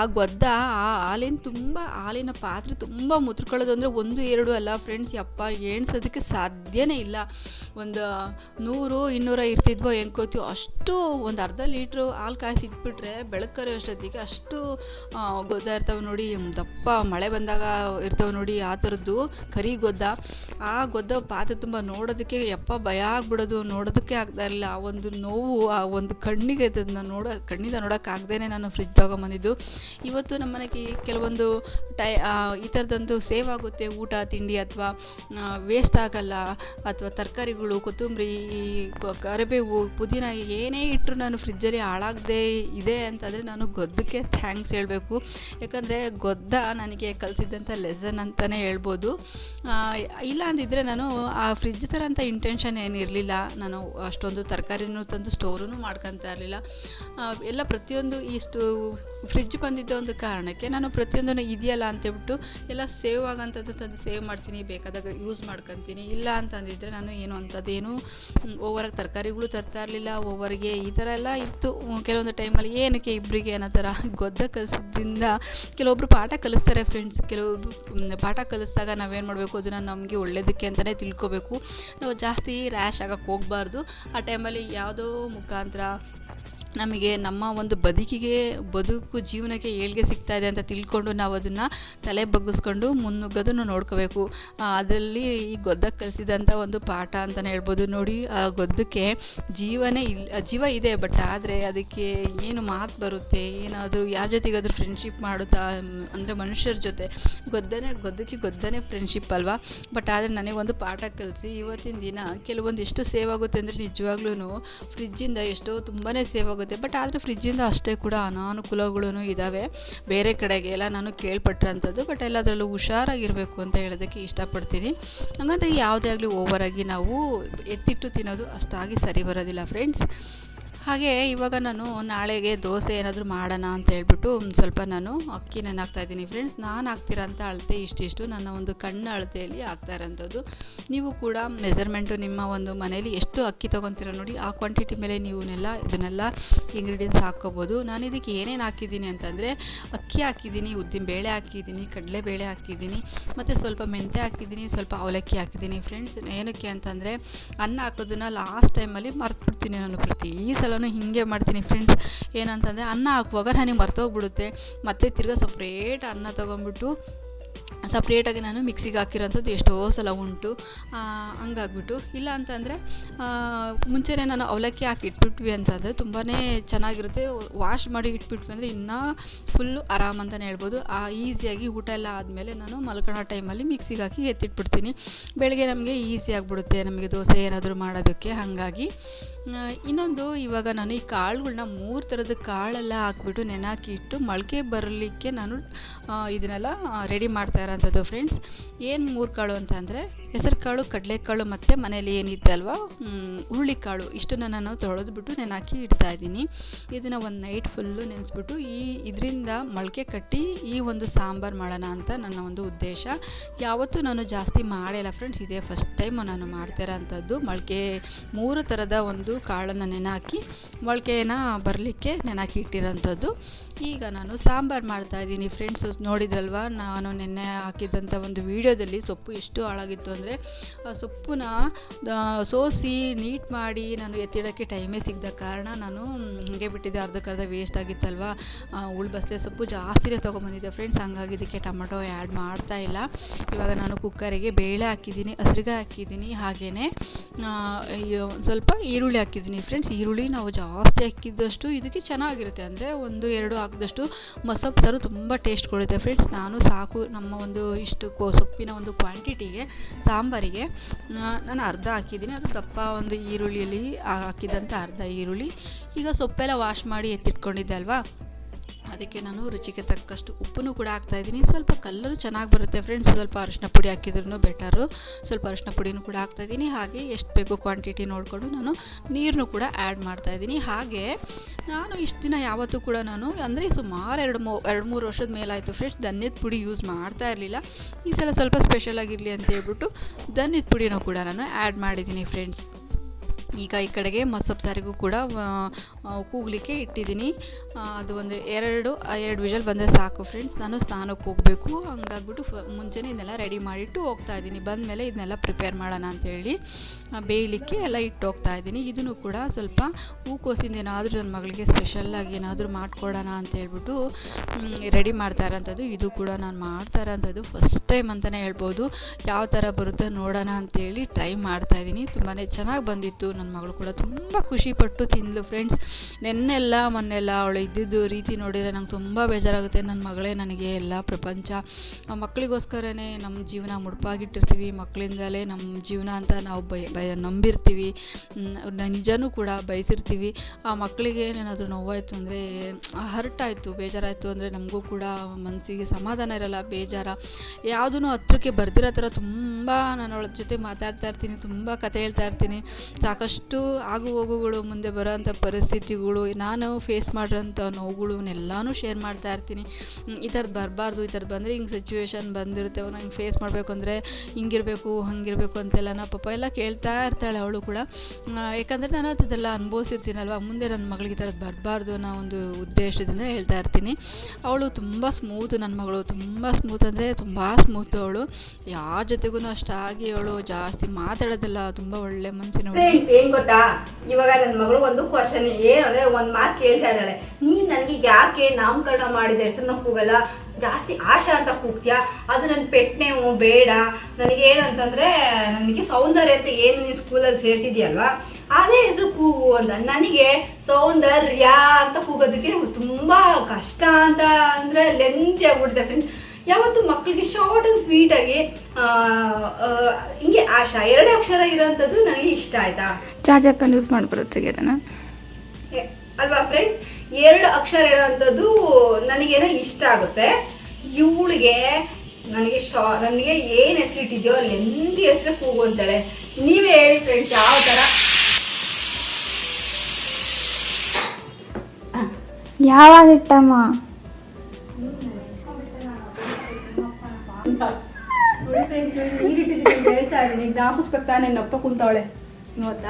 ಆ ಗೊದ್ದ, ಆ ಹಾಲಿನ ತುಂಬ, ಹಾಲಿನ ಪಾತ್ರೆ ತುಂಬ ಮುತ್ಕೊಳ್ಳೋದು ಅಂದರೆ ಒಂದು ಎರಡು ಅಲ್ಲ ಫ್ರೆಂಡ್ಸ್ ಯಪ್ಪ ಎಣ್ಸೋದಕ್ಕೆ ಸಾಧ್ಯನೇ ಇಲ್ಲ. ಒಂದು ನೂರು ಇನ್ನೂರ ಇರ್ತಿದ್ವೋ ಗೊತ್ತು ಅಷ್ಟು ಒಂದು ಅರ್ಧ ಲೀಟ್ರು ಹಾಲು ಕಾಯಿಸಿ ಇಟ್ಬಿಟ್ರೆ ಬೆಳಕರೆ ಅಷ್ಟೊತ್ತಿಗೆ ಅಷ್ಟು ಗೊದ್ದ ಇರ್ತವೆ ನೋಡಿ ದಪ್ಪ ಮಳೆ ಬಂದಾಗ ಇರ್ತವೆ ನೋಡಿ, ಆ ಥರದ್ದು ಕರಿ ಗೊದ್ದ. ಆ ಗೊದ್ದ ಪಾತ್ರೆ ತುಂಬ ನೋಡೋದಕ್ಕೆ ಯಪ್ಪ ಭಯ ಆಗ್ಬಿಡೋದು, ನೋಡೋದಕ್ಕೆ ಆಗ್ತಾ ಇರಲಿಲ್ಲ. ಆ ಒಂದು ನೋವು, ಆ ಒಂದು ಕಣ್ಣಿಗೆ ಅದನ್ನು ನೋಡೋ, ಕಣ್ಣಿಂದ ನೋಡೋಕ್ಕಾಗ್ದೇ ನಾನು ಫ್ರಿಜ್ ತೊಗೊಂಬಂದಿದ್ದು. ಇವತ್ತು ನಮ್ಮನೆಗೆ ಕೆಲವೊಂದು ಟೈ ಈ ಥರದೊಂದು ಸೇವ್ ಆಗುತ್ತೆ ಊಟ ತಿಂಡಿ ಅಥವಾ ವೇಸ್ಟ್ ಆಗಲ್ಲ ಅಥವಾ ತರಕಾರಿಗಳು, ಕೊತ್ತಂಬರಿ ಕರಿಬೇವು, ಪುದೀನ ಏನೇ ಇಟ್ಟರು ನಾನು ಫ್ರಿಜ್ಜಲ್ಲಿ ಹಾಳಾಗದೆ ಇದೆ ಅಂತಂದರೆ ನಾನು ಗೊದ್ದಕ್ಕೆ ಥ್ಯಾಂಕ್ಸ್ ಹೇಳಬೇಕು. ಯಾಕಂದರೆ ಗೊದ್ದ ನನಗೆ ಕಲಿಸಿದ್ದಂಥ ಲೆಸನ್ ಅಂತಲೇ ಹೇಳ್ಬೋದು. ಇಲ್ಲ ಅಂದಿದ್ರೆ ನಾನು ಆ ಫ್ರಿಜ್ ಥರ ಅಂತ ಇಂಟೆನ್ಷನ್ ಏನಿರಲಿಲ್ಲ ನಾನು ಅಷ್ಟೊಂದು ತರಕಾರಿನೂ ತಂದು ಸ್ಟೋರೂ ಮಾಡ್ಕೊತಾ ಇರಲಿಲ್ಲ. ಎಲ್ಲ ಪ್ರತಿಯೊಂದು ಇಷ್ಟು ಫ್ರಿಜ್ ಬಂದಿದ್ದ ಒಂದು ಕಾರಣಕ್ಕೆ ನಾನು ಪ್ರತಿಯೊಂದನ್ನು ಇದೆಯಲ್ಲ ಅಂತೇಳ್ಬಿಟ್ಟು ಎಲ್ಲ ಸೇವ್ ಆಗೋಂಥದ್ದು ತಂದು ಸೇವ್ ಮಾಡ್ತೀನಿ, ಬೇಕಾದಾಗ ಯೂಸ್ ಮಾಡ್ಕೊತೀನಿ. ಇಲ್ಲ ಅಂತಂದಿದ್ರೆ ನಾನು ಏನು ಅಂಥದ್ದೇನು ಓವರಾಗಿ ತರಕಾರಿಗಳು ತರ್ತಾ ಇರಲಿಲ್ಲ ಓವರ್ಗೆ ಈ ಥರ ಎಲ್ಲ ಇತ್ತು. ಕೆಲವೊಂದು ಟೈಮಲ್ಲಿ ಏನಕ್ಕೆ ಇಬ್ಬರಿಗೆ ಅನ್ನೋ ಥರ ಗೊದ್ದ ಕಲಿಸಿದ್ರಿಂದ ಕೆಲವೊಬ್ಬರು ಪಾಠ ಕಲಿಸ್ತಾರೆ ಫ್ರೆಂಡ್ಸ್ ಕೆಲವೊಬ್ರು ಪಾಠ ಕಲಿಸಿದಾಗ ನಾವೇನು ಮಾಡಬೇಕು, ಅದನ್ನು ನಮಗೆ ಒಳ್ಳೇದಕ್ಕೆ ಅಂತಲೇ ತಿಳ್ಕೊಬೇಕು. ನಾವು ಜಾಸ್ತಿ ರ್ಯಾಶ್ ಆಗಕ್ಕೆ ಹೋಗಬಾರ್ದು. ಆ ಟೈಮಲ್ಲಿ ಯಾವುದೋ ಮುಖಾಂತರ ನಮಗೆ ನಮ್ಮ ಒಂದು ಬದುಕಿಗೆ, ಬದುಕು ಜೀವನಕ್ಕೆ ಏಳ್ಗೆ ಸಿಗ್ತಾ ಇದೆ ಅಂತ ತಿಳ್ಕೊಂಡು ನಾವು ಅದನ್ನು ತಲೆ ಬಗ್ಗಿಸ್ಕೊಂಡು ಮುನ್ನುಗ್ಗೋದನ್ನು ನೋಡ್ಕೋಬೇಕು. ಅದರಲ್ಲಿ ಈ ಗೊದ್ದಕ್ಕೆ ಕಲಿಸಿದಂಥ ಒಂದು ಪಾಠ ಅಂತಲೇ ಹೇಳ್ಬೋದು. ನೋಡಿ, ಆ ಗೊದ್ದಕ್ಕೆ ಜೀವನೇ ಇಲ್ಲ ಜೀವ ಇದೆ, ಬಟ್ ಆದರೆ ಅದಕ್ಕೆ ಏನು ಮಾತು ಬರುತ್ತೆ, ಏನಾದರೂ ಯಾರ ಜೊತೆಗಾದರೂ ಫ್ರೆಂಡ್ಶಿಪ್ ಮಾಡುತ್ತಾ, ಅಂದರೆ ಮನುಷ್ಯರ ಜೊತೆ. ಗೊದ್ದನೇ, ಗೊದ್ದಕ್ಕೆ ಗೊದ್ದನೇ ಫ್ರೆಂಡ್ಶಿಪ್ ಅಲ್ವಾ? ಬಟ್ ಆದರೆ ನನಗೊಂದು ಪಾಠ ಕಲಿಸಿ, ಇವತ್ತಿನ ದಿನ ಕೆಲವೊಂದು ಎಷ್ಟು ಸೇವ್ ಆಗುತ್ತೆ ಅಂದರೆ ನಿಜವಾಗ್ಲೂ ಫ್ರಿಜ್ಜಿಂದ ಎಷ್ಟೋ ತುಂಬಾ ಸೇವ್ ಆಗುತ್ತೆ. ಬಟ್ ಆದರೆ ಫ್ರಿಜ್ಜಿಂದ ಅಷ್ಟೇ ಕೂಡ ಅನಾನುಕೂಲಗಳು ಇದ್ದಾವೆ ಬೇರೆ ಕಡೆಗೆ ಎಲ್ಲ ನಾನು ಕೇಳ್ಪಟ್ಟಿರೋಂಥದ್ದು ಬಟ್ ಎಲ್ಲದರಲ್ಲೂ ಹುಷಾರಾಗಿರಬೇಕು ಅಂತ ಹೇಳೋದಕ್ಕೆ ಇಷ್ಟಪಡ್ತೀನಿ. ಹಂಗಂತ ಯಾವುದೇ ಆಗಲಿ ಓವರಾಗಿ ನಾವು ಎತ್ತಿಟ್ಟು ತಿನ್ನೋದು ಅಷ್ಟಾಗಿ ಸರಿ ಬರೋದಿಲ್ಲ ಫ್ರೆಂಡ್ಸ್ ಹಾಗೆ ಇವಾಗ ನಾನು ನಾಳೆಗೆ ದೋಸೆ ಏನಾದರೂ ಮಾಡೋಣ ಅಂತ ಹೇಳ್ಬಿಟ್ಟು ಸ್ವಲ್ಪ ನಾನು ಅಕ್ಕಿ ಹಾಕ್ತಾ ಇದ್ದೀನಿ ಫ್ರೆಂಡ್ಸ್ ನಾನು ಹಾಕ್ತಿರೋಂಥ ಅಳತೆ ಇಷ್ಟಿಷ್ಟು. ನನ್ನ ಒಂದು ಕಣ್ಣು ಅಳತೆಯಲ್ಲಿ ಹಾಕ್ತಾ ಇರೋಂಥದ್ದು. ನೀವು ಕೂಡ ಮೆಜರ್ಮೆಂಟು ನಿಮ್ಮ ಒಂದು ಮನೇಲಿ ಎಷ್ಟು ಅಕ್ಕಿ ತೊಗೊತೀರೋ ನೋಡಿ. ಆ ಕ್ವಾಂಟಿಟಿ ಮೇಲೆ ನೀವುನೆಲ್ಲ ಇದನ್ನೆಲ್ಲ ಇಂಗ್ರೀಡಿಯೆಂಟ್ಸ್ ಹಾಕ್ಕೋಬೋದು. ನಾನು ಇದಕ್ಕೆ ಏನೇನು ಹಾಕಿದ್ದೀನಿ ಅಂತಂದರೆ ಅಕ್ಕಿ ಹಾಕಿದ್ದೀನಿ ಉದ್ದಿನ ಬೇಳೆ ಹಾಕಿದ್ದೀನಿ, ಕಡಲೆಬೇಳೆ ಹಾಕಿದ್ದೀನಿ, ಮತ್ತು ಸ್ವಲ್ಪ ಮೆಂತ್ಯ ಹಾಕಿದ್ದೀನಿ, ಸ್ವಲ್ಪ ಅವಲಕ್ಕಿ ಹಾಕಿದ್ದೀನಿ ಫ್ರೆಂಡ್ಸ್ ಏನಕ್ಕೆ ಅಂತಂದರೆ ಅನ್ನ ಹಾಕೋದನ್ನ ಲಾಸ್ಟ್ ಟೈಮಲ್ಲಿ ಮರ್ತ್ಬಿಡ್ತೀನಿ ನಾನು ಪ್ರತಿ ಸಲನೂ ಹೀಗೆ ಮಾಡ್ತೀನಿ ಫ್ರೆಂಡ್ಸ್ ಏನಂತಂದರೆ ಅನ್ನ ಹಾಕುವಾಗ ನನಗೆ ಮರ್ತೋಗ್ಬಿಡುತ್ತೆ. ಮತ್ತೆ ತಿರ್ಗಾ ಸಪ್ರೇಟ್ ಅನ್ನ ತೊಗೊಂಬಿಟ್ಟು ಸಪ್ರೇಟಾಗಿ ನಾನು ಮಿಕ್ಸಿಗೆ ಹಾಕಿರೋಂಥದ್ದು ಎಷ್ಟೋ ಸಲ ಉಂಟು. ಹಂಗಾಗ್ಬಿಟ್ಟು. ಇಲ್ಲ ಅಂತಂದರೆ ಮುಂಚೆನೇ ನಾನು ಅವಲಕ್ಕಿ ಹಾಕಿ ಇಟ್ಬಿಟ್ವಿ ಅಂತಂದರೆ ತುಂಬಾ ಚೆನ್ನಾಗಿರುತ್ತೆ. ವಾಶ್ ಮಾಡಿ ಇಟ್ಬಿಟ್ವಿ ಅಂದರೆ ಇನ್ನೂ ಫುಲ್ಲು ಆರಾಮ್ ಅಂತಲೇ ಹೇಳ್ಬೋದು. ಆ ಈಸಿಯಾಗಿ ಊಟ ಎಲ್ಲ ಆದಮೇಲೆ ನಾನು ಮಲ್ಕೊಳ್ಳೋ ಟೈಮಲ್ಲಿ ಮಿಕ್ಸಿಗೆ ಹಾಕಿ ಎತ್ತಿಟ್ಬಿಡ್ತೀನಿ. ಬೆಳಗ್ಗೆ ನಮಗೆ ಈಸಿ ಆಗಿಬಿಡುತ್ತೆ ನಮಗೆ ದೋಸೆ ಏನಾದರೂ ಮಾಡೋದಕ್ಕೆ. ಹಾಗಾಗಿ ಇನ್ನೊಂದು, ಇವಾಗ ನಾನು ಈ ಕಾಳುಗಳನ್ನ ಮೂರು ಥರದ ಕಾಳೆಲ್ಲ ಹಾಕ್ಬಿಟ್ಟು ನೆನಾಕಿ ಇಟ್ಟು ಮೊಳಕೆ ಬರಲಿಕ್ಕೆ ನಾನು ಇದನ್ನೆಲ್ಲ ರೆಡಿ ಮಾಡ್ತಾ ಇರೋಂಥದ್ದು ಫ್ರೆಂಡ್ಸ್ ಏನು ಮೂರು ಕಾಳು ಅಂತ ಅಂದರೆ, ಹೆಸರು ಕಾಳು ಕಡಲೆಕಾಳು ಮತ್ತು ಮನೇಲಿ ಅಲ್ವಾ? ಹುರುಳಿಕಾಳು ಇಷ್ಟನ್ನು ನಾನು ತೊಳೆದ್ಬಿಟ್ಟು ನೆನಾಕಿ ಇಡ್ತಾ ಇದ್ದೀನಿ. ಇದನ್ನು ಒಂದು ನೈಟ್ ಫುಲ್ಲು ನೆನೆಸ್ಬಿಟ್ಟು ಈ ಇದರಿಂದ ಮೊಳಕೆ ಕಟ್ಟಿ ಈ ಒಂದು ಸಾಂಬಾರು ಮಾಡೋಣ ಅಂತ ನನ್ನ ಒಂದು ಉದ್ದೇಶ. ಯಾವತ್ತೂ ನಾನು ಜಾಸ್ತಿ ಮಾಡಿಲ್ಲ ಫ್ರೆಂಡ್ಸ್ ಇದೇ ಫಸ್ಟ್ ಟೈಮ್ ನಾನು ಮಾಡ್ತಾ ಇರೋಂಥದ್ದು. ಮೊಳಕೆ ಮೂರು ಥರದ ಒಂದು ಕಾಳನ್ನು ನೆನೆಹಾಕಿ ಮೊಳಕೆನ ಬರಲಿಕ್ಕೆ ನೆನೆಹಾಕಿ ಇಟ್ಟಿರೋಂಥದ್ದು ಈಗ ನಾನು ಸಾಂಬಾರು ಮಾಡ್ತಾ ಇದ್ದೀನಿ ಫ್ರೆಂಡ್ಸ್ ನೋಡಿದ್ರಲ್ವಾ? ನಾನು ನಿನ್ನೆ ಹಾಕಿದ್ದಂಥ ಒಂದು ವಿಡಿಯೋದಲ್ಲಿ ಸೊಪ್ಪು ಎಷ್ಟು ಹಾಳಾಗಿತ್ತು ಅಂದರೆ, ಆ ಸೊಪ್ಪನ್ನ ಸೋಸಿ ನೀಟ್ ಮಾಡಿ ನಾನು ಎತ್ತಿಡೋಕ್ಕೆ ಟೈಮೇ ಸಿಗದ ಕಾರಣ ನಾನು ಹಂಗೆ ಬಿಟ್ಟಿದ್ದೆ. ಅರ್ಧಕ್ಕರ್ಧ ವೇಸ್ಟ್ ಆಗಿತ್ತಲ್ವ? ಉಳ್ಬಸ್ಲೆ ಸೊಪ್ಪು ಜಾಸ್ತಿನೇ ತೊಗೊಂಬಂದಿದ್ದೆ ಫ್ರೆಂಡ್ಸ್ ಹಂಗಾಗಿ ಇದಕ್ಕೆ ಟೊಮೊಟೊ ಆ್ಯಡ್ ಮಾಡ್ತಾ ಇಲ್ಲ. ಇವಾಗ ನಾನು ಕುಕ್ಕರಿಗೆ ಬೇಳೆ ಹಾಕಿದ್ದೀನಿ, ಹಸ್ರಿಗೆ ಹಾಕಿದ್ದೀನಿ ಹಾಗೆಯೇ ಸ್ವಲ್ಪ ಈರುಳ್ಳಿ ಹಾಕಿದ್ದೀನಿ ಫ್ರೆಂಡ್ಸ್ ಈರುಳ್ಳಿ ನಾವು ಜಾಸ್ತಿ ಹಾಕಿದ್ದಷ್ಟು ಇದಕ್ಕೆ ಚೆನ್ನಾಗಿರುತ್ತೆ. ಅಂದರೆ ಒಂದು ಎರಡು ಹಾಕಿದಷ್ಟು ಮೊಸಪ್ಪು ಸಾರು ತುಂಬ ಟೇಸ್ಟ್ ಕೊಡುತ್ತೆ ಫ್ರೆಂಡ್ಸ್ ನಾನು ಸಾಕು ನಮ್ಮ ಒಂದು ಇಷ್ಟು ಕೋ ಸೊಪ್ಪಿನ ಒಂದು ಕ್ವಾಂಟಿಟಿಗೆ ಸಾಂಬಾರಿಗೆ ನಾನು ಅರ್ಧ ಹಾಕಿದ್ದೀನಿ. ಅದು ದಪ್ಪ ಒಂದು ಈರುಳ್ಳಿಯಲ್ಲಿ ಹಾಕಿದಂಥ ಅರ್ಧ ಈರುಳ್ಳಿ. ಈಗ ಸೊಪ್ಪೆಲ್ಲ ವಾಶ್ ಮಾಡಿ ಎತ್ತಿಟ್ಕೊಂಡಿದ್ದೆ ಅಲ್ವಾ? ಅದಕ್ಕೆ ನಾನು ರುಚಿಗೆ ತಕ್ಕಷ್ಟು ಉಪ್ಪನ್ನು ಕೂಡ ಹಾಕ್ತಾ ಇದ್ದೀನಿ. ಸ್ವಲ್ಪ ಕಲ್ಲರು ಚೆನ್ನಾಗಿ ಬರುತ್ತೆ ಫ್ರೆಂಡ್ಸ್ ಸ್ವಲ್ಪ ಅರಿಶಿನ ಪುಡಿ ಹಾಕಿದ್ರೂ ಬೆಟರು ಸ್ವಲ್ಪ ಅರಿಶಿನ ಪುಡಿನೂ ಕೂಡ ಹಾಕ್ತಾ ಇದ್ದೀನಿ. ಹಾಗೆ ಎಷ್ಟು ಬೇಕು ಕ್ವಾಂಟಿಟಿ ನೋಡಿಕೊಂಡು ನಾನು ನೀರನ್ನು ಕೂಡ ಆ್ಯಡ್ ಮಾಡ್ತಾಯಿದ್ದೀನಿ ಹಾಗೆ ನಾನು ಇಷ್ಟು ದಿನ ಯಾವತ್ತೂ ಕೂಡ ನಾನು ಅಂದರೆ ಸುಮಾರು ಎರಡು ಮೂ, ಎರಡು ಮೂರು ವರ್ಷದ ಮೇಲಾಯಿತು ಫ್ರೆಂಡ್ಸ್ ಧನ್ಯದ ಪುಡಿ ಯೂಸ್ ಮಾಡ್ತಾ ಇರಲಿಲ್ಲ. ಈ ಸಲ ಸ್ವಲ್ಪ ಸ್ಪೆಷಲ್ ಆಗಿರಲಿ ಅಂತ ಹೇಳ್ಬಿಟ್ಟು ಧನ್ಯದ ಪುಡಿನೂ ಕೂಡ ನಾನು ಆ್ಯಡ್ ಮಾಡಿದ್ದೀನಿ ಫ್ರೆಂಡ್ಸ್ ಈಗ ಈ ಕಡೆಗೆ ಮಸೊಪ್ಪು ಸಾರಿಗೂ ಕೂಡ ಕೂಗ್ಲಿಕ್ಕೆ ಇಟ್ಟಿದ್ದೀನಿ. ಅದು ಒಂದು ಎರಡು ಎರಡು ವಿಷಲ್ ಬಂದರೆ ಸಾಕು ಫ್ರೆಂಡ್ಸ್ ನಾನು ಸ್ನಾನಕ್ಕೆ ಹೋಗಬೇಕು. ಹಂಗಾಗ್ಬಿಟ್ಟು ಫ, ಮುಂಚೆನೇ ಇದನ್ನೆಲ್ಲ ರೆಡಿ ಮಾಡಿಟ್ಟು ಹೋಗ್ತಾ ಇದ್ದೀನಿ. ಬಂದಮೇಲೆ ಇದನ್ನೆಲ್ಲ ಪ್ರಿಪೇರ್ ಮಾಡೋಣ ಅಂತೇಳಿ ಬೇಯಲಿಕ್ಕೆ ಎಲ್ಲ ಇಟ್ಟು ಹೋಗ್ತಾ ಇದ್ದೀನಿ. ಇದನ್ನು ಕೂಡ ಸ್ವಲ್ಪ ಹೂಕೋಸಿಂದ ಏನಾದರೂ ನನ್ನ ಮಗಳಿಗೆ ಸ್ಪೆಷಲ್ಲಾಗಿ ಏನಾದರೂ ಮಾಡಿಕೊಡೋಣ ಅಂತ ಹೇಳ್ಬಿಟ್ಟು ರೆಡಿ ಮಾಡ್ತಾ ಇರೋಂಥದ್ದು. ಇದು ಕೂಡ ನಾನು ಮಾಡ್ತಾ ಇರೋಂಥದ್ದು. ಫಸ್ಟ್ ಟೈಮ್ ಅಂತಲೇ ಹೇಳ್ಬೋದು. ಯಾವ ಥರ ಬರುತ್ತೆ ನೋಡೋಣ ಅಂತೇಳಿ ಟ್ರೈ ಮಾಡ್ತಾ ಇದ್ದೀನಿ. ತುಂಬಾ ಚೆನ್ನಾಗಿ ಬಂದಿತ್ತು. ನನ್ನ ಮಗಳು ಕೂಡ ತುಂಬ ಖುಷಿಪಟ್ಟು ತಿಂದಳು ಫ್ರೆಂಡ್ಸ್ ನೆನ್ನೆಲ್ಲ, ಮೊನ್ನೆಲ್ಲ ಅವಳು ಇದ್ದಿದ್ದು ರೀತಿ ನೋಡಿದರೆ ನಂಗೆ ತುಂಬ ಬೇಜಾರಾಗುತ್ತೆ. ನನ್ನ ಮಗಳೇ ನನಗೆ ಎಲ್ಲ ಪ್ರಪಂಚ. ಮಕ್ಕಳಿಗೋಸ್ಕರನೇ ನಮ್ಮ ಜೀವನ ಮುಡುಪಾಗಿಟ್ಟಿರ್ತೀವಿ. ಮಕ್ಕಳಿಂದಲೇ ನಮ್ಮ ಜೀವನ ಅಂತ ನಾವು ಬಯ ಬಯ, ನಂಬಿರ್ತೀವಿ. ನಿಜನೂ ಕೂಡ ಬಯಸಿರ್ತೀವಿ. ಆ ಮಕ್ಕಳಿಗೆ ಏನಾದರೂ ನೋವಾಯಿತು ಅಂದರೆ ಹರ್ಟ್ ಆಯಿತು, ಬೇಜಾರಾಯಿತು ಅಂದರೆ ನಮಗೂ ಕೂಡ ಮನಸ್ಸಿಗೆ ಸಮಾಧಾನ ಇರಲ್ಲ, ಬೇಜಾರ. ಯಾವುದೂ ಹತ್ರಕ್ಕೆ ಬರ್ದಿರೋ ಥರ ತುಂಬ ನಾನು ಅವಳ ಜೊತೆ ಮಾತಾಡ್ತಾ ಇರ್ತೀನಿ, ತುಂಬ ಕತೆ ಹೇಳ್ತಾ ಇರ್ತೀನಿ. ಸಾಕಷ್ಟು ಆಗು ಹೋಗುಗಳು ಮುಂದೆ ಬರೋಂಥ ಪರಿಸ್ಥಿತಿಗಳು, ನಾನು ಫೇಸ್ ಮಾಡಿರೋಂಥ ನೋವುಗಳನ್ನೆಲ್ಲನೂ ಶೇರ್ ಮಾಡ್ತಾ ಇರ್ತೀನಿ. ಈ ಥರದ್ದು ಬರಬಾರ್ದು, ಈ ಥರದ್ದು ಬಂದರೆ ಹಿಂಗೆ ಸಿಚುವೇಶನ್ ಬಂದಿರುತ್ತೆ. ಅವನು ಹಿಂಗೆ ಫೇಸ್ ಮಾಡಬೇಕು ಅಂದರೆ ಹಿಂಗಿರಬೇಕು, ಹಂಗಿರಬೇಕು ಅಂತೆಲ್ಲ ನಾ ಪಾಪ ಎಲ್ಲ ಕೇಳ್ತಾ ಇರ್ತಾಳೆ ಅವಳು ಕೂಡ. ಯಾಕಂದರೆ ನಾನು ಅದೆಲ್ಲ ಅನುಭವಿಸಿರ್ತೀನಲ್ವ? ಮುಂದೆ ನನ್ನ ಮಗಳಿಗೆ ಈ ಥರದ್ದು ಬರಬಾರ್ದು ಅನ್ನೋ ಒಂದು ಉದ್ದೇಶದಿಂದ ಹೇಳ್ತಾ ಇರ್ತೀನಿ. ಅವಳು ತುಂಬ ಸ್ಮೂತ್ ನನ್ನ ಮಗಳು, ತುಂಬ ಸ್ಮೂತ್ ಅಂದರೆ ತುಂಬ ಸ್ಮೂತ್ ಅವಳು. ಯಾರ ಜೊತೆಗೂ ಅಷ್ಟಾಗಿ ಅವಳು ಜಾಸ್ತಿ ಮಾತಾಡೋದಿಲ್ಲ, ತುಂಬ ಒಳ್ಳೆ ಮನಸ್ಸಿನ ಏನ್ ಗೊತ್ತಾ? ಇವಾಗ ನನ್ನ ಮಗಳು ಒಂದು ಕ್ವಶನ್ ಏನು ಅಂದ್ರೆ ಒಂದ್ ಮಾತು ಕೇಳ್ತಾ ಇದ್ದಾಳೆ. ನೀನ್ ನನ್ಗೆ ಯಾಕೆ ನಾಮಕರಣ ಮಾಡಿದ? ಹೆಸರನ್ನ ಕೂಗಲ್ಲ ಜಾಸ್ತಿ ಆಶಾ ಅಂತ ಕೂಗ್ತೀಯಾ? ಅದು ನನ್ನ ಪೆಟ್ನೇವು ಬೇಡ. ನನಗೆ ಏನಂತಂದ್ರೆ ನನಗೆ ಸೌಂದರ್ಯ ಅಂತ ಏನು ನೀನು ಸ್ಕೂಲಲ್ಲಿ ಸೇರಿಸಿದ್ಯಲ್ವಾ? ಅದೇ ಹೆಸರು ಕೂಗು ಅಂತ ನನಗೆ ಸೌಂದರ್ಯ ಅಂತ ಕೂಗೋದಕ್ಕೆ ತುಂಬಾ ಕಷ್ಟ ಅಂತ ಅಂದ್ರೆ ಲೆಂತಿ ಆಗ್ಬಿಡುತ್ತೆ ಫ್ರೆಂಡ್ಸ್ ಯಾವತ್ತು ಮಕ್ಕಳಿಗೆ ಶಾರ್ಟ್ ಅಂಡ್ ಸ್ವೀಟ್ ಆಗಿ ಆ, ಆ, ಹಿಂಗೆ ಆಶಾ ಎರಡೇ ಅಕ್ಷರ ಇರೋಂಥದ್ದು ನನಗೆ ಇಷ್ಟ ಆಯ್ತಾ? ಚಾರ್ಜ್ ಹಾಕೊಂಡು ಯೂಸ್ ಮಾಡ್ಬರುತ್ತೆ ಅದನ್ನ ಅಲ್ವಾ ಫ್ರೆಂಡ್ಸ್ ಎರಡು ಅಕ್ಷರ ಇರೋಂಥದ್ದು ನನಗೇನೋ ಇಷ್ಟ ಆಗುತ್ತೆ. ಇವಳಿಗೆ ನನಗೆ ಶಾ ನನಗೆ ಏನು ಹೆಸರಿಟ್ಟಿದ್ಯೋ ಲೆಂದಿ ಹೆಸರು ಕೂಗು ಅಂತಾಳೆ. ನೀವೇ ಹೇಳಿ ಫ್ರೆಂಡ್ಸ್ ಯಾವ ಥರ ಯಾವಾಗ ಇಟ್ಟಮ್ಮ? ಹೇಳ್ತಾ ಇದ್ದೀನಿ. ಜ್ಞಾಪಿಸ್ಬೇಕು ತಾನೇ ನಪ್ಪ ಕುಂತವಳೆ ಇವತ್ತು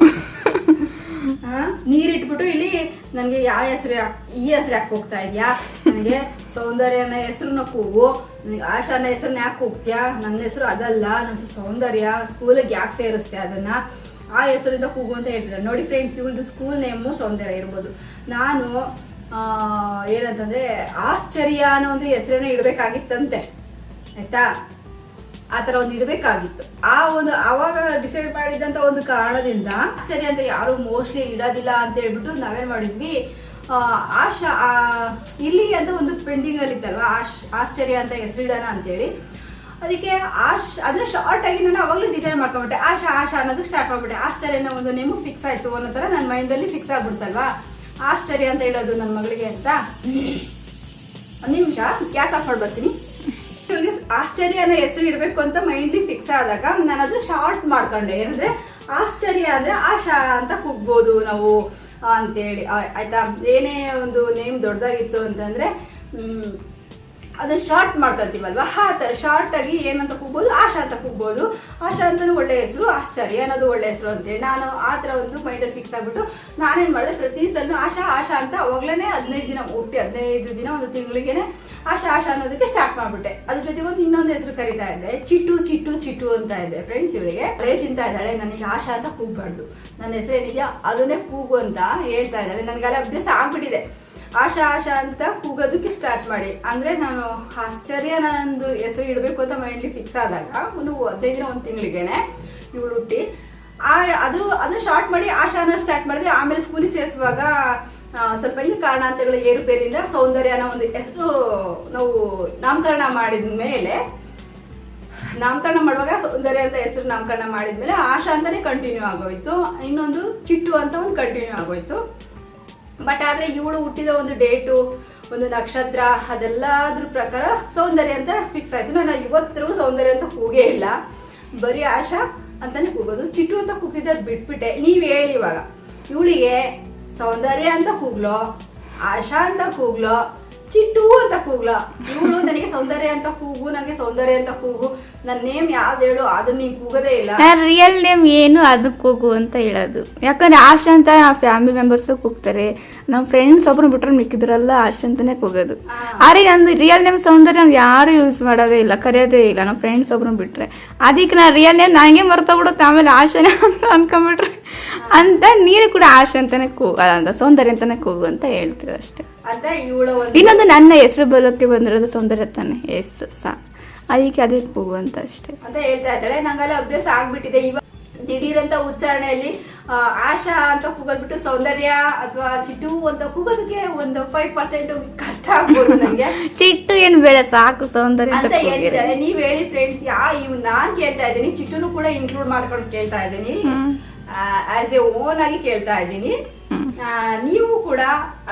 <laughs> ಹಾ? ನೀರಿಟ್ಬಿಟ್ಟು ಇಲ್ಲಿ ನನಗೆ ಯಾವ ಹೆಸರು ಈ ಹೆಸರು ಯಾಕೆ ಹೋಗ್ತಾ ಇದ್ಯಾ? ನನಗೆ ಸೌಂದರ್ಯನ ಕೂಗು. ನನಗೆ ಆಶಾನ ಹೆಸರನ್ನ ಯಾಕೆ ಹೋಗ್ತೀಯಾ ನನ್ನ ಹೆಸರು ಅದಲ್ಲ. ನನ್ನ ಹೆಸರು ಸೌಂದರ್ಯ. ಸ್ಕೂಲಿಗೆ ಯಾಕೆ ಸೇರಿಸ್ತೆ ಅದನ್ನ? ಆ ಹೆಸರಿಂದ ಕೂಗು ಅಂತ ಹೇಳ್ತಿದ್ದಾರೆ. ನೋಡಿ ಫ್ರೆಂಡ್ಸ್ ಇವಳದು ಸ್ಕೂಲ್ ನೇಮು ಸೌಂದರ್ಯ ಇರ್ಬೋದು. ನಾನು ಏನಂತಂದ್ರೆ ಆಶ್ಚರ್ಯ ಅನ್ನೋ ಒಂದು ಹೆಸರನ್ನ ಇಡಬೇಕಾಗಿತ್ತಂತೆ. ಆಯ್ತಾ? ಆ ಥರ ಒಂದು ಇಡಬೇಕಾಗಿತ್ತು ಆ ಒಂದು ಅವಾಗ ಡಿಸೈಡ್ ಮಾಡಿದಂತ ಒಂದು ಕಾರಣದಿಂದ ಸರಿ ಅಂತ ಯಾರು ಮೋಸ್ಟ್ಲಿ ಇಡೋದಿಲ್ಲ ಅಂತ ಹೇಳ್ಬಿಟ್ಟು ನಾವೇನ್ ಮಾಡಿದ್ವಿ ಆಶಾ ಇಲ್ಲಿ ಅಂತ ಒಂದು ಪೆಂಡಿಂಗ್ ಅಲ್ಲಿ ಇತ್ತಲ್ವಾ ಆಶ್, ಆಶ್ಚರ್ಯ ಅಂತ ಹೆಸರಿಡೋಣ ಅಂತೇಳಿ. ಅದಕ್ಕೆ ಆಶ್, ಅದನ್ನ ಶಾರ್ಟ್ ಆಗಿ ನಾನು ಅವಾಗಲೂ ಡಿಸೈನ್ ಮಾಡ್ಕೊಂಬಿಟ್ಟೆ ಆಶಾ ಆಶಾ ಅನ್ನೋದಕ್ಕೆ ಸ್ಟಾರ್ಟ್ ಮಾಡ್ಬಿಟ್ಟೆ. ಆಶ್ಚರ್ಯನ ಒಂದು ನೇಮು ಫಿಕ್ಸ್ ಆಯ್ತು ಅನ್ನೋ ತರ ನನ್ನ ಮೈಂಡಲ್ಲಿ ಫಿಕ್ಸ್ ಆಗ್ಬಿಡ್ತಲ್ವಾ. ಆಶ್ಚರ್ಯ ಅಂತ ಹೇಳೋದು ನನ್ನ ಮಗಳಿಗೆ ಅಂತ. ಒಂದು ನಿಮಿಷ, ಗ್ಯಾಸ್ ಆಫ್ ಮಾಡಿ ಇವ್ರಿಗೆ ಆಶ್ಚರ್ಯ ಅನ್ನೋ ಹೆಸರು ಇಡಬೇಕು ಅಂತ ಮೈಂಡ್ಲಿ ಫಿಕ್ಸ್ ಆದಾಗ ನಾನು ಅದು ಶಾರ್ಟ್ ಮಾಡ್ಕೊಂಡೆ. ಏನಂದ್ರೆ, ಆಶ್ಚರ್ಯ ಅಂದ್ರೆ ಆಶಾ ಅಂತ ಕುಗ್ಬೋದು ನಾವು ಅಂತೇಳಿ. ಆಯ್ತಾ? ಏನೇ ಒಂದು ನೇಮ್ ದೊಡ್ಡದಾಗಿತ್ತು ಅಂತಂದ್ರೆ ಅದನ್ನ ಶಾರ್ಟ್ ಮಾಡ್ಕೊಳ್ತೀವಲ್ವ ಆ ಥರ ಶಾರ್ಟ್ ಆಗಿ ಏನಂತ ಕೂಗ್ಬೋದು? ಆಶಾ ಅಂತ ಕೂಗ್ಬೋದು. ಆಶಾ ಅಂತಲೂ ಒಳ್ಳೆ ಹೆಸರು. ಆಶ್ಚರ್ಯ ಅನ್ನೋದು ಒಳ್ಳೆ ಹೆಸರು ಅಂತೇಳಿ ನಾನು ಆ ಥರ ಒಂದು ಮೈಂಡಲ್ಲಿ ಫಿಕ್ಸ್ ಆಗ್ಬಿಟ್ಟು ನಾನೇನು ಮಾಡಿದೆ? ಪ್ರತಿ ಸಲ ಆಶಾ ಆಶಾ ಅಂತ ಅವಾಗ್ಲೇನೆ ಹದಿನೈದು ದಿನ ಹುಟ್ಟಿ ಹದಿನೈದು ದಿನ ಒಂದು ತಿಂಗಳಿಗೇನೆ ಆಶಾ ಆಶಾ ಅನ್ನೋದಕ್ಕೆ ಸ್ಟಾರ್ಟ್ ಮಾಡ್ಬಿಟ್ಟೆ. ಅದ್ರ ಜೊತೆಗೆ ಒಂದು ಇನ್ನೊಂದು ಹೆಸರು ಕರಿತಾ ಇದ್ದೆ. ಚಿಟ್ಟು ಚಿಟ್ಟು ಚಿಟ್ಟು ಅಂತ ಇದೆ ಫ್ರೆಂಡ್ಸ್ ಇವರಿಗೆ. ಬರೇ ತಿಂತಾ ಇದ್ದಾಳೆ. ನನಗೆ ಆಶಾ ಅಂತ ಕೂಗ್ಬಾರ್ದು. ನನ್ನ ಹೆಸರು ಏನಿದೆಯಾ? ಅದನ್ನೇ ಕೂಗು ಅಂತ ಹೇಳ್ತಾ ಇದ್ದಾಳೆ. ಅಲ್ಲಿ ಅಭ್ಯಾಸ ಆಗ್ಬಿಟ್ಟಿದೆ. ಆಶಾ ಆಶಾ ಅಂತ ಕೂಗೋದಕ್ಕೆ ಸ್ಟಾರ್ಟ್ ಮಾಡಿ. ಅಂದ್ರೆ ನಾನು ಆಶ್ಚರ್ಯ ನಂದು ಹೆಸರು ಇಡಬೇಕು ಅಂತ ಮೈಂಡ್ಲಿ ಫಿಕ್ಸ್ ಆದಾಗ, ಒಂದು ಹದಿನೈದು ದಿನ ಒಂದು ತಿಂಗಳಿಗೆನೆ, ಇವಳು ಹುಟ್ಟಿ, ಆ, ಅದು ಅದು ಶಾರ್ಟ್ ಮಾಡಿ ಆಶಾನ ಸ್ಟಾರ್ಟ್ ಮಾಡಿದೆ. ಆಮೇಲೆ ಸ್ಕೂಲಿಗೆ ಸೇರಿಸುವಾಗ ಸ್ವಲ್ಪ ಹಿಂಗೆ ಕಾರಣಾಂತರಗಳ ಏರುಪೇರಿಂದ ಸೌಂದರ್ಯ ಅನ್ನೋ ಒಂದು ಹೆಸರು ನಾವು ನಾಮಕರಣ ಮಾಡಿದ ಮೇಲೆ ನಾಮಕರಣ ಮಾಡುವಾಗ ಸೌಂದರ್ಯ ಅಂತ ಹೆಸರು ನಾಮಕರಣ ಮಾಡಿದ್ಮೇಲೆ ಆಶಾ ಅಂತಾನೆ ಕಂಟಿನ್ಯೂ ಆಗೋಯ್ತು. ಇನ್ನೊಂದು ಚಿಟ್ಟು ಅಂತ ಒಂದು ಕಂಟಿನ್ಯೂ ಆಗೋಯ್ತು. ಬಟ್ ಆದ್ರೆ ಇವಳು ಹುಟ್ಟಿದ ಒಂದು ಡೇಟು ಒಂದು ನಕ್ಷತ್ರ, ಅದೆಲ್ಲದ್ರ ಪ್ರಕಾರ ಸೌಂದರ್ಯ ಅಂತ ಫಿಕ್ಸ್ ಆಯ್ತು. ನಾನು ಇವತ್ತರೂ ಸೌಂದರ್ಯ ಅಂತ ಕೂಗೇ ಇಲ್ಲ. ಬರೀ ಆಶಾ ಅಂತಾನೆ ಕೂಗೋದು. ಚಿಟ್ಟು ಅಂತ ಕೂಗಿದ ಬಿಟ್ಬಿಟ್ಟೆ. ನೀವ್ ಹೇಳಿ ಇವಾಗ. ಇವಳಿಗೆ ಸೌಂದರ್ಯ ಅಂತ ಕೂಗ್ಲೋ, ಆಶಾ ಅಂತ ಕೂಗ್ಲೋ ಚಿಟ್ಟು ಅಂತ ಕೂಗ್ಲ. ಇವಳು ನನಗೆ ಸೌಂದರ್ಯ ಅಂತ ಕೂಗು ನನಗೆ ಸೌಂದರ್ಯ ಅಂತ ಕೂಗು. ನನ್ನ ನೇಮ್ ಯಾವ್ದು ಹೇಳು ಅದನ್ನ ನೀನ್ ಕೂಗದೇ ಇಲ್ಲ. ನಾನು ರಿಯಲ್ ನೇಮ್ ಏನು ಅದಕ್ಕೆ ಕೂಗು ಅಂತ ಹೇಳೋದು. ಯಾಕಂದ್ರೆ ಆಶ ಅಂತ ಫ್ಯಾಮಿಲಿ ಮೆಂಬರ್ಸ್ ಕೂಗ್ತಾರೆ. ನಮ್ಮ ಫ್ರೆಂಡ್ಸ್ ಒಬ್ರು ಬಿಟ್ರೆ ಮಿಕ್ಕಿದ್ರಲ್ಲ ಆಶ್ ಅಂತಾನೆ ಕೂಗೋದು. ಆದ್ರೆ ನಂದು ರಿಯಲ್ ನೇಮ್ ಸೌಂದರ್ಯ ಯಾರು ಯೂಸ್ ಮಾಡೋದೇ ಇಲ್ಲ ಕರೆಯೋದೇ ಇಲ್ಲ ನಮ್ಮ ಫ್ರೆಂಡ್ಸ್ ಒಬ್ರು ಬಿಟ್ರೆ. ಅದಕ್ಕೆ ನಾನು ರಿಯಲ್ ನೇಮ್ ನನಗೆ ಮರ್ತೋಗ್ಬಿಡುತ್ತೆ ಆಮೇಲೆ ಆಶಾನೇ <laughs> ಅಂತ ಅನ್ಕೊಂಬಿಟ್ರೆ. ಅಂತ ನೀನು ಕೂಡ ಆಶೆ ಅಂತಾನೆ ಕೂಗ ಅಂತ ಸೌಂದರ್ಯ ಅಂತಾನೆ ಕೂಗು ಅಂತ ಹೇಳ್ತೀವಿ ಅಷ್ಟೇ. ಅಂತ ಇವಳ ಒಂದು ಇನ್ನೊಂದು ನನ್ನ ಹೆಸರು ಬಲಕ್ಕೆ ಬಂದಿರೋದು ಸೌಂದರ್ಯ ತಾನೆ. Yes sir. ಅದಕ್ಕೆ ಅದೇ ಹೋಗು ಅಂತ ಅಷ್ಟೇ. ಅಂತ ಹೇಳ್ತಾ ಇದ್ದಾಳೆ. ನಂಗೆಲ್ಲ ಅಭ್ಯಾಸ ಆಗ್ಬಿಟ್ಟಿದೆ. ಇವಾಗ ದಿಢೀರಂತ ಉಚ್ಚಾರಣೆಯಲ್ಲಿ ಆಶಾ ಅಂತ ಕೂಗೋದ್ಬಿಟ್ಟು ಸೌಂದರ್ಯ ಅಥವಾ ಚಿಟ್ಟು ಅಂತ ಕೂಗೋದಕ್ಕೆ ಒಂದು ಫೈವ್ ಪರ್ಸೆಂಟ್ ಕಷ್ಟ ಆಗ್ಬೋದು ನಂಗೆ. <laughs> ಚಿಟ್ಟು ಏನ್ ಬೇಡ ಸಾಕು ಸೌಂದರ್ಯ ಅಂತ ಹೇಳ್ತಾರೆ ನೀವ್ ಹೇಳಿ ಫ್ರೆಂಡ್ಸ್ ಯಾ ಇವ್ ನಾನ್ ಕೇಳ್ತಾ ಇದ್ದೀನಿ. ಚಿಟ್ಟುನು ಕೂಡ ಇನ್ಕ್ಲೂಡ್ ಮಾಡ್ಕೊಂಡು ಕೇಳ್ತಾ ಇದ್ದೀನಿ. ಆಸ್ ಎ ಓನ್ ಆಗಿ ಕೇಳ್ತಾ ಇದ್ದೀನಿ. ನೀವು ಕೂಡ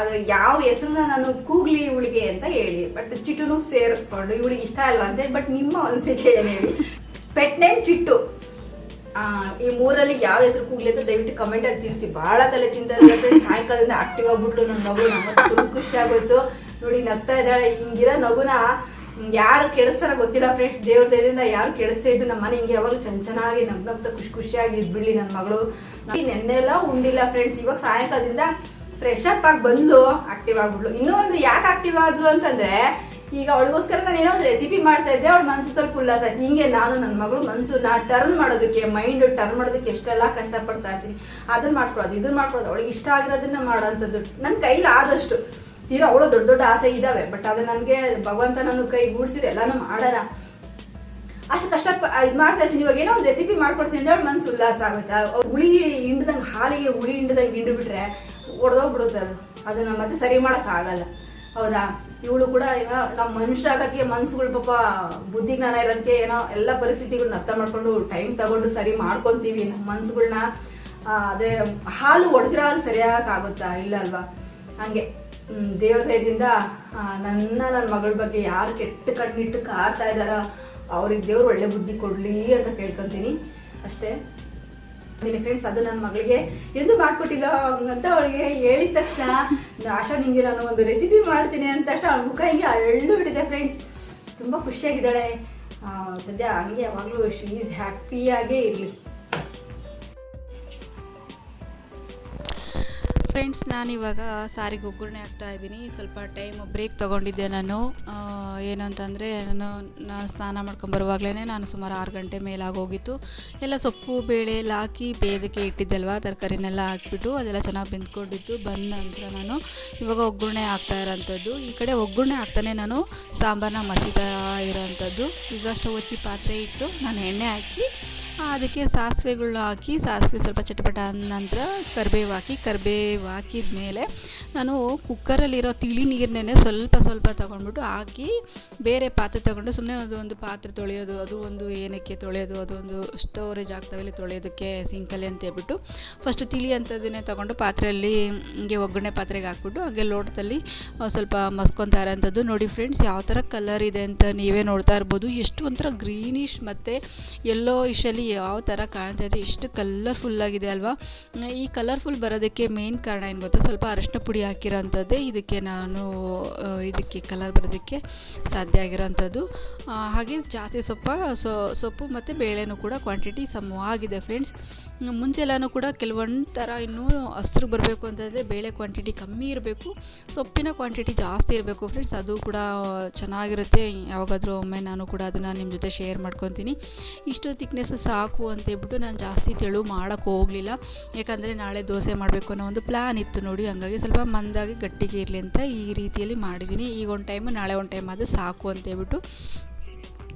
ಅದು ಯಾವ ಹೆಸರನ್ನ ನಾನು ಕೂಗ್ಲಿ ಇವಳಿಗೆ ಅಂತ ಹೇಳಿ ಬಟ್ ಚಿಟ್ಟುನು ಸೇರಿಸ್ಕೊಂಡು, ಇವಳಿಗೆ ಇಷ್ಟ ಅಲ್ವಾ ಅಂತ ಬಟ್ ನಿಮ್ಮ ಅನಿಸಿಕೆ ಹೇಳಿ? ಪೆಟ್ ನೇಮ್ ಚಿಟ್ಟು. ಈ ಮೂರಲ್ಲಿ ಯಾವ ಹೆಸರು ಕೂಗ್ಲಿ ಅಂತ ದಯವಿಟ್ಟು ಕಮೆಂಟ್ ಅಲ್ಲಿ ತಿಳಿಸಿ. ಬಹಳ ತಲೆ ತಿಂತ ಸಾಯಂಕಾಲದಿಂದ ಆಕ್ಟಿವ್ ಆಗ್ಬಿಟ್ಲು ನನ್ನ ಮಗು. ನಮ್ಮ ಖುಷಿ ಆಗೋಯ್ತು. ನೋಡಿ, ನಗ್ತಾ ಇದ್ದಾಳೆ. ಹಿಂಗಿರೋ ನಗುನ ಯಾರು ಕೆಡಿಸ್ತಾರ ಗೊತ್ತಿಲ್ಲ ಫ್ರೆಂಡ್ಸ್ ದೇವ್ರ ದಯದಿಂದ ಯಾರು ಕೆಡಿಸ್ತಾ ಇದ್ದು ನಮ್ಮ ಮನೆ ಹಿಂಗೆ ಯಾವಾಗಲೂ ಚೆನ್ನ ಚೆನ್ನಾಗಿ ನಗ್ ನಗ್ತಾ ಖುಷಿ ಖುಷಿಯಾಗಿ ಇದ್ಬಿಡ್ಲಿ ನನ್ನ ಮಗಳು. ನೆನ್ನೆಲ್ಲ ಉಂಡಿಲ್ಲ ಫ್ರೆಂಡ್ಸ್ ಇವಾಗ ಸಾಯಂಕಾಲದಿಂದ ಫ್ರೆಶ್ ಅಪ್ ಆಗಿ ಬಂದ್ಲು ಆಕ್ಟಿವ್ ಆಗ್ಬಿಡ್ಲು ಇನ್ನೂ ಒಂದು ಯಾಕೆ ಆಕ್ಟಿವ್ ಆದ್ಲು ಅಂತಂದ್ರೆ, ಈಗ ಅವಳಿಗೋಸ್ಕರ ನಾನು ಏನೋ ಒಂದು ರೆಸಿಪಿ ಮಾಡ್ತಾ ಇದ್ದೆ, ಅವಳ ಮನ್ಸು ಸ್ವಲ್ಪ ಉಲ್ಲಾಸ. ಹಿಂಗೆ ನಾನು ನನ್ನ ಮಗಳು ಮನ್ಸು ನಾ ಟರ್ನ್ ಮಾಡೋದಕ್ಕೆ ಮೈಂಡ್ ಟರ್ನ್ ಮಾಡೋದಕ್ಕೆ ಎಷ್ಟೆಲ್ಲ ಕಷ್ಟಪಡ್ತಾ ಇರ್ತೀನಿ. ಅದನ್ನ ಮಾಡ್ಕೊಳ್ಳೋದು ಇದನ್ನ ಮಾಡ್ಕೊಳ್ಳೋದು, ಅವಳಿಗೆ ಇಷ್ಟ ಆಗಿರೋದನ್ನ ಮಾಡೋಂಥದ್ದು ನನ್ನ ಕೈಲಿ ಆದಷ್ಟು. ತೀರಾ ಅವಳು ದೊಡ್ಡ ದೊಡ್ಡ ಆಸೆ ಇದ್ದಾವೆ ಬಟ್ ಅದು ನನಗೆ ಭಗವಂತ ನನ್ನ ಕೈ ಗೂಡಿಸಿದ್ರೆ ಎಲ್ಲಾನು ಮಾಡೋಣ ಅಷ್ಟು ಕಷ್ಟ ಇದು ಮಾಡ್ತಾ ಇರ್ತೀನಿ. ಇವಾಗ ಏನೋ ಒಂದು ರೆಸಿಪಿ ಮಾಡ್ಕೊಡ್ತೀನಿ ಅಂದ್ರೆ ಅವ್ರ ಮನ್ಸು ಉಲ್ಲಾಸ ಆಗುತ್ತೆ. ಹುಳಿ ಹಿಂಡ್ದಂಗೆ, ಹಾಲಿಗೆ ಹುಳಿ ಹಿಂಡ್ದಂಗೆ ಹಿಂಡ್ಬಿಟ್ರೆ ಒಡೆದೋಗ್ಬಿಡುತ್ತೆ ಅದು. ಅದನ್ನ ಮತ್ತೆ ಸರಿ ಮಾಡಕ್ ಆಗಲ್ಲ. ಹೌದಾ? ಇವಳು ಕೂಡ ಈಗ ನಮ್ಮ ಮನುಷ್ಯರಾಗಕ್ಕೆ ಮನ್ಸುಗಳು ಪಾಪ ಬುದ್ಧಿ ಜ್ಞಾನ ಇರೋದಕ್ಕೆ ಏನೋ ಎಲ್ಲ ಪರಿಸ್ಥಿತಿಗಳನ್ನ ಅರ್ಥ ಮಾಡ್ಕೊಂಡು ಟೈಮ್ ತಗೊಂಡು ಸರಿ ಮಾಡ್ಕೊಂತೀವಿ. ನಮ್ಮ ಮನ್ಸುಗಳನ್ನ ಅದೇ ಹಾಲು ಒಡೆದಿರೋ ಹಾಲು ಸರಿಯಾಗಕ್ಕಾಗುತ್ತಾ ಇಲ್ಲ ಅಲ್ವಾ? ಹಂಗೆ. ದೇವ್ರ ನನ್ನ ನನ್ನ ಮಗಳ ಬಗ್ಗೆ ಯಾರು ಕೆಟ್ಟ ಕಣ್ಣಿಟ್ಟು ಕಾಡ್ತಾ ಇದಾರ ಅವ್ರಿಗೆ ದೇವ್ರು ಒಳ್ಳೆ ಬುದ್ಧಿ ಕೊಡ್ಲಿ ಅಂತ ಕೇಳ್ಕೊತೀನಿ. ಅಷ್ಟೇ. ನಿನ್ನ ಫ್ರೆಂಡ್ಸ್ ಅದು ನನ್ನ ಮಗಳಿಗೆ. ಎಂದು ಮಾಡ್ಕೊಟ್ಟಿಲ್ಲ. ಅಂತ ಅವಳಿಗೆ ಹೇಳಿದ ತಕ್ಷಣ ಆಶಾ ನಿಂಗೆ ನಾನು ಒಂದು ರೆಸಿಪಿ ಮಾಡ್ತೀನಿ ಅಂತ ತಕ್ಷಣ ಅವಳ ಮುಖ ಹಿಂಗೆ ಅಳ್ಳು ಬಿಟ್ಟಿದೆ ಫ್ರೆಂಡ್ಸ್ ತುಂಬಾ ಖುಷಿಯಾಗಿದ್ದಾಳೆ. ಸದ್ಯ ಹಂಗೆ ಯಾವಾಗಲೂ ಶೀ ಈಸ್ ಹ್ಯಾಪಿಯಾಗೇ ಇರಲಿ. ಫ್ರೆಂಡ್ಸ್ ನಾನಿವಾಗ ಸಾರಿಗೆ ಒಗ್ಗರಣೆ ಆಗ್ತಾ ಇದ್ದೀನಿ. ಸ್ವಲ್ಪ ಟೈಮ್ ಬ್ರೇಕ್ ತೊಗೊಂಡಿದ್ದೆ ನಾನು. ಏನು ಅಂತಂದರೆ ನಾನು ನಾನು ಸ್ನಾನ ಮಾಡ್ಕೊಂಡು ಬರುವಾಗಲೇ ನಾನು ಸುಮಾರು ಆರು ಗಂಟೆ ಮೇಲೆ ಆಗೋಗಿತ್ತು ಎಲ್ಲ ಸೊಪ್ಪು, ಬೇಳೆ ಎಲ್ಲ ಹಾಕಿ ಬೇದಕ್ಕೆ ಇಟ್ಟಿದ್ದಲ್ವ, ತರಕಾರಿನೆಲ್ಲ ಹಾಕ್ಬಿಟ್ಟು ಅದೆಲ್ಲ ಚೆನ್ನಾಗಿ ಬೆಂದ್ಕೊಂಡಿತ್ತು ಬಂದ ನಂತರ ನಾನು ಇವಾಗ ಒಗ್ಗರಣೆ ಹಾಕ್ತಾ ಇರೋಂಥದ್ದು. ಈ ಕಡೆ ಒಗ್ಗರಣೆ ಹಾಕ್ತಾನೆ ನಾನು ಸಾಂಬಾರನ್ನ ಮಸಿತಾ ಇರೋವಂಥದ್ದು ಈಗ ಸ್ಟವ್ ಪಾತ್ರೆ ಇಟ್ಟು ನಾನು ಎಣ್ಣೆ ಹಾಕಿ ಅದಕ್ಕೆ ಸಾಸಿವೆಗಳನ್ನ ಹಾಕಿ, ಸಾಸಿವೆ ಸ್ವಲ್ಪ ಚಟಪಟ ಅಂದ ನಂತರ ಕರಿಬೇವು ಹಾಕಿ, ಕರಿಬೇವು ಹಾಕಿದ ಮೇಲೆ ನಾನು ಕುಕ್ಕರಲ್ಲಿರೋ ತಿಳಿ ನೀರನ್ನೇ ಸ್ವಲ್ಪ ಸ್ವಲ್ಪ ತೊಗೊಂಡ್ಬಿಟ್ಟು ಹಾಕಿ ಬೇರೆ ಪಾತ್ರೆ ತೊಗೊಂಡು ಸುಮ್ಮನೆ ಅದು ಒಂದು ಪಾತ್ರೆ ತೊಳೆಯೋದು, ಅದು ಒಂದು ಏನಕ್ಕೆ ತೊಳೆಯೋದು, ಅದು ಒಂದು ಸ್ಟೋರೇಜ್ ಆಗ್ತಾವಲ್ಲಿ ತೊಳೆಯೋದಕ್ಕೆ ಸಿಂಕಲ್ಲಿ ಅಂತ ಹೇಳ್ಬಿಟ್ಟು ಫಸ್ಟ್ ತಿಳಿ ಅಂಥದ್ದನ್ನೇ ತೊಗೊಂಡು ಪಾತ್ರೆಯಲ್ಲಿ ಹಿಂಗೆ ಒಗ್ಗರಣೆ ಪಾತ್ರೆಗೆ ಹಾಕ್ಬಿಟ್ಟು ಹಾಗೆ ಲೋಟದಲ್ಲಿ ಸ್ವಲ್ಪ ಮಸ್ಕೊತಾ ಇರೋಂಥದ್ದು. ನೋಡಿ ಫ್ರೆಂಡ್ಸ್ ಯಾವ ಥರ ಕಲರ್ ಇದೆ ಅಂತ ನೀವೇ ನೋಡ್ತಾ ಇರ್ಬೋದು. ಎಷ್ಟು ಒಂಥರ ಗ್ರೀನಿಶ್ ಮತ್ತು ಎಲ್ಲೋ ಇಶಲ್ಲಿ ಯಾವ ಥರ ಕಾಣ್ತಾ ಇದೆ, ಎಷ್ಟು ಕಲರ್ಫುಲ್ಲಾಗಿದೆ ಅಲ್ವಾ? ಈ ಕಲರ್ಫುಲ್ ಬರೋದಕ್ಕೆ ಮೇನ್ ಕಾರಣ ಏನು ಗೊತ್ತಾ? ಸ್ವಲ್ಪ ಅರಶಿನ ಪುಡಿ ಹಾಕಿರೋಂಥದ್ದೇ ಇದಕ್ಕೆ ನಾನು ಇದಕ್ಕೆ ಕಲರ್ ಬರೋದಕ್ಕೆ ಸಾಧ್ಯ ಆಗಿರೋಂಥದ್ದು. ಹಾಗೆ ಜಾಸ್ತಿ ಸೊಪ್ಪ ಸೊಪ್ಪು ಮತ್ತು ಬೇಳೆನೂ ಕೂಡ ಕ್ವಾಂಟಿಟಿ ಸಮವಾಗಿದೆ ಫ್ರೆಂಡ್ಸ್ ಮುಂಚೆ ಎಲ್ಲನೂ ಕೂಡ ಕೆಲವೊಂದು ಥರ ಇನ್ನೂ ಹಸ್ರು ಬರಬೇಕು ಅಂತಂದರೆ ಬೇಳೆ ಕ್ವಾಂಟಿಟಿ ಕಮ್ಮಿ ಇರಬೇಕು, ಸೊಪ್ಪಿನ ಕ್ವಾಂಟಿಟಿ ಜಾಸ್ತಿ ಇರಬೇಕು ಫ್ರೆಂಡ್ಸ್ ಅದು ಕೂಡ ಚೆನ್ನಾಗಿರುತ್ತೆ. ಯಾವಾಗಾದರೂ ಒಮ್ಮೆ ನಾನು ಕೂಡ ಅದನ್ನು ನಿಮ್ಮ ಜೊತೆ ಶೇರ್ ಮಾಡ್ಕೊತೀನಿ. ಇಷ್ಟು ತಿಕ್ನೆಸ್ ಸಾಕು ಅಂತೇಳ್ಬಿಟ್ಟು ನಾನು ಜಾಸ್ತಿ ತೆಳು ಮಾಡೋಕ್ಕೆ ಹೋಗಲಿಲ್ಲ. ಯಾಕಂದರೆ ನಾಳೆ ದೋಸೆ ಮಾಡಬೇಕು ಅನ್ನೋ ಒಂದು ಪ್ಲ್ಯಾನ್ ಇತ್ತು ನೋಡಿ, ಹಂಗಾಗಿ ಸ್ವಲ್ಪ ಮಂದಾಗಿ ಗಟ್ಟಿಗೆ ಇರಲಿ ಅಂತ ಈ ರೀತಿಯಲ್ಲಿ ಮಾಡಿದ್ದೀನಿ ಈಗ ಒಂದು ಟೈಮು ನಾಳೆ ಒಂದು ಟೈಮ್ ಆದರೆ ಸಾಕು ಅಂತೇಳ್ಬಿಟ್ಟು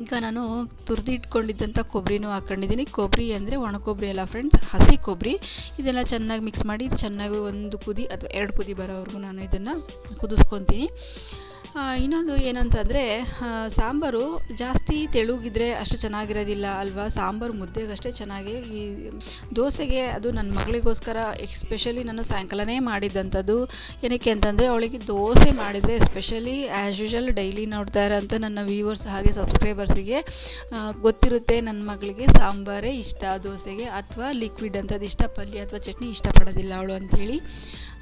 ಈಗ ನಾನು ತುರಿದು ಇಟ್ಕೊಂಡಿದ್ದಂಥ ಕೊಬ್ಬರಿನೂ ಹಾಕ್ಕೊಂಡಿದ್ದೀನಿ ಕೊಬ್ಬರಿ ಅಂದರೆ ಒಣ ಕೊಬ್ಬರಿ ಅಲ್ಲ ಫ್ರೆಂಡ್ಸ್ ಹಸಿ ಕೊಬ್ಬರಿ ಇದೆಲ್ಲ ಚೆನ್ನಾಗಿ ಮಿಕ್ಸ್ ಮಾಡಿ ಚೆನ್ನಾಗಿ ಒಂದು ಕುದಿ ಅಥವಾ ಎರಡು ಕುದಿ ಬರೋವರೆಗೂ ನಾನು ಇದನ್ನು ಕುದಿಸ್ಕೊತೀನಿ. ಇನ್ನೊಂದು ಏನಂತಂದರೆ ಸಾಂಬಾರು ಜಾಸ್ತಿ ತೆಳುಗಿದ್ರೆ ಅಷ್ಟು ಚೆನ್ನಾಗಿರೋದಿಲ್ಲ ಅಲ್ವಾ? ಸಾಂಬಾರು ಮುದ್ದೆಗಷ್ಟೇ ಚೆನ್ನಾಗಿ ಈ ದೋಸೆಗೆ ಅದು ನನ್ನ ಮಗಳಿಗೋಸ್ಕರ ಎಸ್ಪೆಷಲಿ ನಾನು ಸಾಯಂಕಾಲನೇ ಮಾಡಿದ್ದಂಥದ್ದು ಏನಕ್ಕೆ ಅಂತಂದರೆ, ಅವಳಿಗೆ ದೋಸೆ ಮಾಡಿದರೆ ಎಸ್ಪೆಷಲಿ ಆ್ಯಸ್ ಯೂಶಲ್ ಡೈಲಿ ನೋಡ್ತಾ ಇರೋಂಥ ನನ್ನ ವ್ಯೂವರ್ಸ್ ಹಾಗೆ ಸಬ್ಸ್ಕ್ರೈಬರ್ಸಿಗೆ ಗೊತ್ತಿರುತ್ತೆ ನನ್ನ ಮಗಳಿಗೆ ಸಾಂಬಾರೇ ಇಷ್ಟ, ದೋಸೆಗೆ ಅಥವಾ ಲಿಕ್ವಿಡ್ ಅಂಥದ್ದು ಇಷ್ಟ, ಪಲ್ಯ ಅಥವಾ ಚಟ್ನಿ ಇಷ್ಟಪಡೋದಿಲ್ಲ ಅವಳು ಅಂಥೇಳಿ.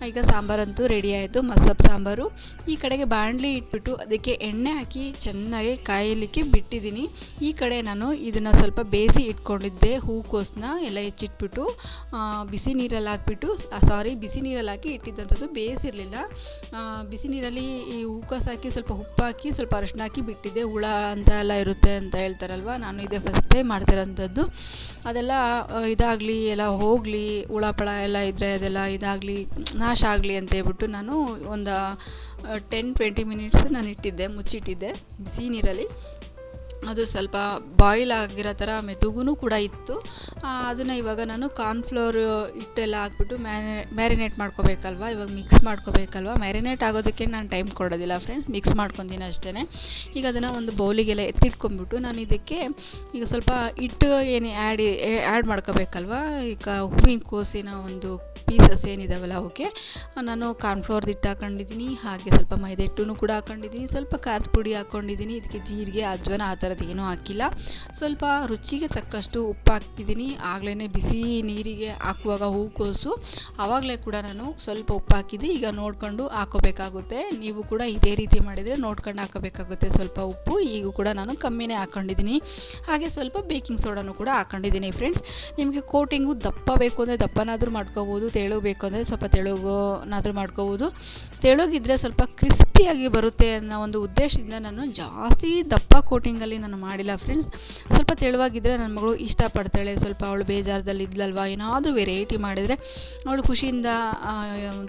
ಈಗ ಸಾಂಬಾರಂತೂ ರೆಡಿ ಆಯಿತು ಮಸಪ್ ಸಾಂಬಾರು. ಈ ಕಡೆಗೆ ಬಾಣಲಿ ಇಟ್ಬಿಟ್ಟು ಅದಕ್ಕೆ ಎಣ್ಣೆ ಹಾಕಿ ಚೆನ್ನಾಗಿ ಕಾಯಲಿಕ್ಕೆ ಬಿಟ್ಟಿದ್ದೀನಿ. ಈ ಕಡೆ ನಾನು ಇದನ್ನು ಸ್ವಲ್ಪ ಬೇಯಿಸಿ ಇಟ್ಕೊಂಡಿದ್ದೆ ಹೂಕೋಸನ್ನ ಎಲ್ಲ ಹೆಚ್ಚಿಟ್ಬಿಟ್ಟು ಬಿಸಿ ನೀರಲ್ಲಿ ಹಾಕ್ಬಿಟ್ಟು ಸಾರಿ ಬಿಸಿ ನೀರಲ್ಲಿ ಹಾಕಿ ಇಟ್ಟಿದ್ದಂಥದ್ದು ಬೇಯಿಸಿರಲಿಲ್ಲ. ಬಿಸಿ ನೀರಲ್ಲಿ ಈ ಹೂಕೋಸು ಹಾಕಿ ಸ್ವಲ್ಪ ಉಪ್ಪು ಹಾಕಿ, ಸ್ವಲ್ಪ ಅರಶಿನ ಹಾಕಿ ಬಿಟ್ಟಿದ್ದೆ. ಹುಳ ಅಂತ ಎಲ್ಲ ಇರುತ್ತೆ ಅಂತ ಹೇಳ್ತಾರಲ್ವ, ನಾನು ಇದೇ ಫಸ್ಟ್ ಟೈಮ್ ಮಾಡ್ತಿರೋಂಥದ್ದು. ಅದೆಲ್ಲ ಇದಾಗಲಿ, ಎಲ್ಲ ಹೋಗಲಿ, ಹುಳ ಪಳ ಎಲ್ಲ ಇದ್ದರೆ ಅದೆಲ್ಲ ಇದಾಗಲಿ ನಾಶ ಆಗಲಿ ಅಂತ ಹೇಳ್ಬಿಟ್ಟು ನಾನು ಒಂದು ಟೆನ್ ಟ್ವೆಂಟಿ ಮಿನಿಟ್ಸ್ ನಾನು ಇಟ್ಟಿದ್ದೆ ಮುಚ್ಚಿಟ್ಟಿದ್ದೆ ಬಿಸಿ ನೀರಲ್ಲಿ. ಅದು ಸ್ವಲ್ಪ ಬಾಯ್ಲ್ ಆಗಿರೋ ಥರ ಮೆದುಗೂ ಕೂಡ ಇತ್ತು. ಅದನ್ನು ಇವಾಗ ನಾನು ಕಾರ್ನ್ಫ್ಲೋರ್ ಹಿಟ್ಟೆಲ್ಲ ಹಾಕ್ಬಿಟ್ಟು ಮ್ಯಾರಿನೇಟ್ ಮಾಡ್ಕೋಬೇಕಲ್ವ? ಇವಾಗ ಮಿಕ್ಸ್ ಮಾಡ್ಕೋಬೇಕಲ್ವ? ಮ್ಯಾರಿನೇಟ್ ಆಗೋದಕ್ಕೆ ನಾನು ಟೈಮ್ ಕೊಡೋದಿಲ್ಲ ಫ್ರೆಂಡ್ಸ್ ಮಿಕ್ಸ್ ಮಾಡ್ಕೊತೀನಿ ಅಷ್ಟೇ ಈಗ ಅದನ್ನು ಒಂದು ಬೌಲಿಗೆಲ್ಲ ಎತ್ತಿಟ್ಕೊಂಡ್ಬಿಟ್ಟು ನಾನು ಇದಕ್ಕೆ ಈಗ ಸ್ವಲ್ಪ ಹಿಟ್ಟು ಏನು ಆ್ಯಡ್ ಆ್ಯಡ್ ಮಾಡ್ಕೋಬೇಕಲ್ವ? ಈಗ ಹೂವಿನ ಕೋಸಿನ ಒಂದು ಪೀಸಸ್ ಏನಿದಾವಲ್ಲ ಅವಕ್ಕೆ ನಾನು ಕಾರ್ನ್ಫ್ಲೋರ್ ಹಿಟ್ಟು ಹಾಕೊಂಡಿದ್ದೀನಿ, ಹಾಗೆ ಸ್ವಲ್ಪ ಮೈದಾ ಹಿಟ್ಟು ಕೂಡ ಹಾಕೊಂಡಿದ್ದೀನಿ, ಸ್ವಲ್ಪ ಖಾರದ ಪುಡಿ ಹಾಕ್ಕೊಂಡಿದ್ದೀನಿ ಇದಕ್ಕೆ ಜೀರಿಗೆ, ಅಜ್ವಾನ ಆ ಥರದ್ದು ಏನೂ ಹಾಕಿಲ್ಲ. ಸ್ವಲ್ಪ ರುಚಿಗೆ ತಕ್ಕಷ್ಟು ಉಪ್ಪು ಹಾಕ್ತಿದ್ದೀನಿ. ಆಗಲೇ ಬಿಸಿ ನೀರಿಗೆ ಹಾಕುವಾಗ ಹೂಕೋಸು ಆವಾಗಲೇ ಕೂಡ ನಾನು ಸ್ವಲ್ಪ ಉಪ್ಪು ಹಾಕಿದ್ದೆ ಈಗ ನೋಡ್ಕೊಂಡು ಹಾಕೋಬೇಕಾಗುತ್ತೆ. ನೀವು ಕೂಡ ಇದೇ ರೀತಿ ಮಾಡಿದರೆ ನೋಡ್ಕೊಂಡು ಹಾಕೋಬೇಕಾಗುತ್ತೆ ಸ್ವಲ್ಪ ಉಪ್ಪು. ಈಗ ಕೂಡ ನಾನು ಕಮ್ಮಿನೇ ಹಾಕೊಂಡಿದ್ದೀನಿ. ಹಾಗೆ ಸ್ವಲ್ಪ ಬೇಕಿಂಗ್ ಸೋಡಾನು ಕೂಡ ಹಾಕೊಂಡಿದ್ದೀನಿ ಫ್ರೆಂಡ್ಸ್. ನಿಮಗೆ ಕೋಟಿಂಗು ದಪ್ಪ ಬೇಕು ಅಂದರೆ ದಪ್ಪನಾದರೂ ಮಾಡ್ಕೋಬೋದು ತೆಳು ಬೇಕು ಅಂದರೆ ಸ್ವಲ್ಪ ತೆಳುಗುನಾದರೂ ಮಾಡ್ಕೋಬೋದು. ತೆಳುಗಿದ್ರೆ ಸ್ವಲ್ಪ ಕ್ರಿಸ್ಪಿಯಾಗಿ ಬರುತ್ತೆ ಅನ್ನೋ ಒಂದು ಉದ್ದೇಶದಿಂದ ನಾನು ಜಾಸ್ತಿ ದಪ್ಪ ಕೋಟಿಂಗಲ್ಲಿ ನಾನು ಮಾಡಿಲ್ಲ ಫ್ರೆಂಡ್ಸ್ ಸ್ವಲ್ಪ ತೆಳುವಾಗಿದ್ದರೆ ನನ್ನ ಮಗಳು ಇಷ್ಟಪಡ್ತಾಳೆ. ಸ್ವಲ್ಪ ಅವಳು ಬೇಜಾರದಲ್ಲಿ ಇದ್ಲಲ್ವಾ? ಏನಾದರೂ ವೆರೈಟಿ ಮಾಡಿದರೆ ಅವಳು ಖುಷಿಯಿಂದ